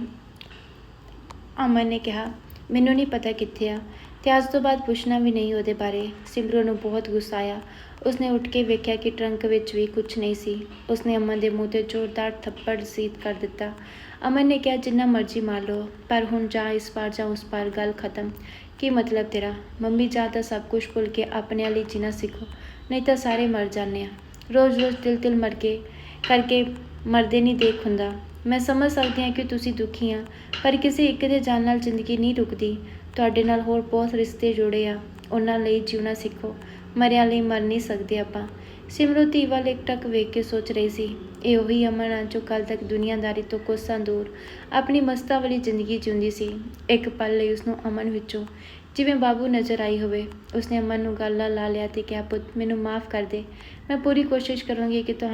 ਅਮਨ ਨੇ ਕਿਹਾ ਮੈਨੂੰ ਨਹੀਂ ਪਤਾ ਕਿੱਥੇ ਆ ਤੇ ਅੱਜ ਤੋਂ ਬਾਅਦ ਪੁੱਛਣਾ ਵੀ ਨਹੀਂ ਉਹਦੇ ਬਾਰੇ ਸਿਮਰੋ ਨੂੰ ਬਹੁਤ ਗੁੱਸਾ ਆਇਆ ਉਸਨੇ ਉੱਠ ਕੇ ਵੇਖਿਆ ਕਿ ਟਰੰਕ ਵਿੱਚ ਵੀ ਕੁਝ ਨਹੀਂ ਸੀ ਉਸਨੇ ਅਮਨ ਦੇ ਮੂੰਹ ਤੇ ਜ਼ੋਰਦਾਰ ਥੱਪੜ ਰਸੀਦ ਕਰ ਦਿੱਤਾ ਅਮਨ ਨੇ ਕਿਹਾ ਜਿੰਨਾ ਮਰਜ਼ੀ ਮਾਰ ਲਓ ਪਰ ਹੁਣ ਜਾਂ ਇਸ ਪਾਰ ਜਾਂ ਉਸ ਪਾਰ ਗੱਲ ਖਤਮ ਕੀ ਮਤਲਬ ਤੇਰਾ ਮੰਮੀ ਜਾਂ ਤਾਂ ਸਭ ਕੁਝ ਭੁੱਲ ਕੇ ਆਪਣੇ ਲਈ ਜੀਣਾ ਸਿੱਖੋ ਨਹੀਂ ਤਾਂ ਸਾਰੇ ਮਰ ਜਾਂਦੇ ਆ ਰੋਜ਼-ਰੋਜ਼ ਤਿਲ-ਤਿਲ ਮਰ ਕੇ ਕਰਕੇ ਮਰਦੇ ਨਹੀਂ ਦੇਖ ਹੁੰਦਾ। ਮੈਂ ਸਮਝ ਸਕਦੀ ਹਾਂ ਕਿ ਤੁਸੀਂ ਦੁਖੀ ਆ ਪਰ ਕਿਸੇ ਇੱਕ ਦੇ ਜਾਣ ਨਾਲ ਜ਼ਿੰਦਗੀ ਨਹੀਂ ਰੁਕਦੀ। ਤੁਹਾਡੇ ਨਾਲ ਹੋਰ ਬਹੁਤ ਰਿਸ਼ਤੇ ਜੁੜੇ ਆ। ਉਹਨਾਂ ਲਈ ਜਿਉਣਾ ਸਿੱਖੋ। ਮਰਿਆਂ ਲਈ ਮਰ ਨਹੀਂ ਸਕਦੇ ਆਪਾਂ। ਸਿਮਰੋਤੀ ਵੱਲ ਇੱਕ ਟੱਕ ਵੇਖ ਕੇ ਸੋਚ ਰਹੀ ਸੀ। ਇਹ ਉਹੀ ਅਮਨ ਆ ਜੋ ਕੱਲ ਤੱਕ ਦੁਨੀਆਦਾਰੀ ਤੋਂ ਕੋਸਾਂ ਦੂਰ ਆਪਣੀ ਮਸਤਾ ਵਾਲੀ ਜ਼ਿੰਦਗੀ ਜਿਉਂਦੀ ਸੀ। ਇੱਕ ਪਲ ਲਈ ਉਸਨੂੰ ਅਮਨ ਵਿੱਚੋਂ ਜਿਵੇਂ ਬਾਬੂ ਨਜ਼ਰ ਆਈ ਹੋਵੇ, ਉਸਨੇ ਅਮਨ ਨੂੰ ਗਾਲਾਂ ਲਾ ਲਿਆ ਤੇ ਕਿਹਾ, ਪੁੱਤ, ਮੈਨੂੰ ਮਾਫ ਕਰ ਦੇ। ਮੈਂ ਪੂਰੀ ਕੋਸ਼ਿਸ਼ ਕਰਾਂਗੀ ਕਿ ਤੁਹਾਨੂੰ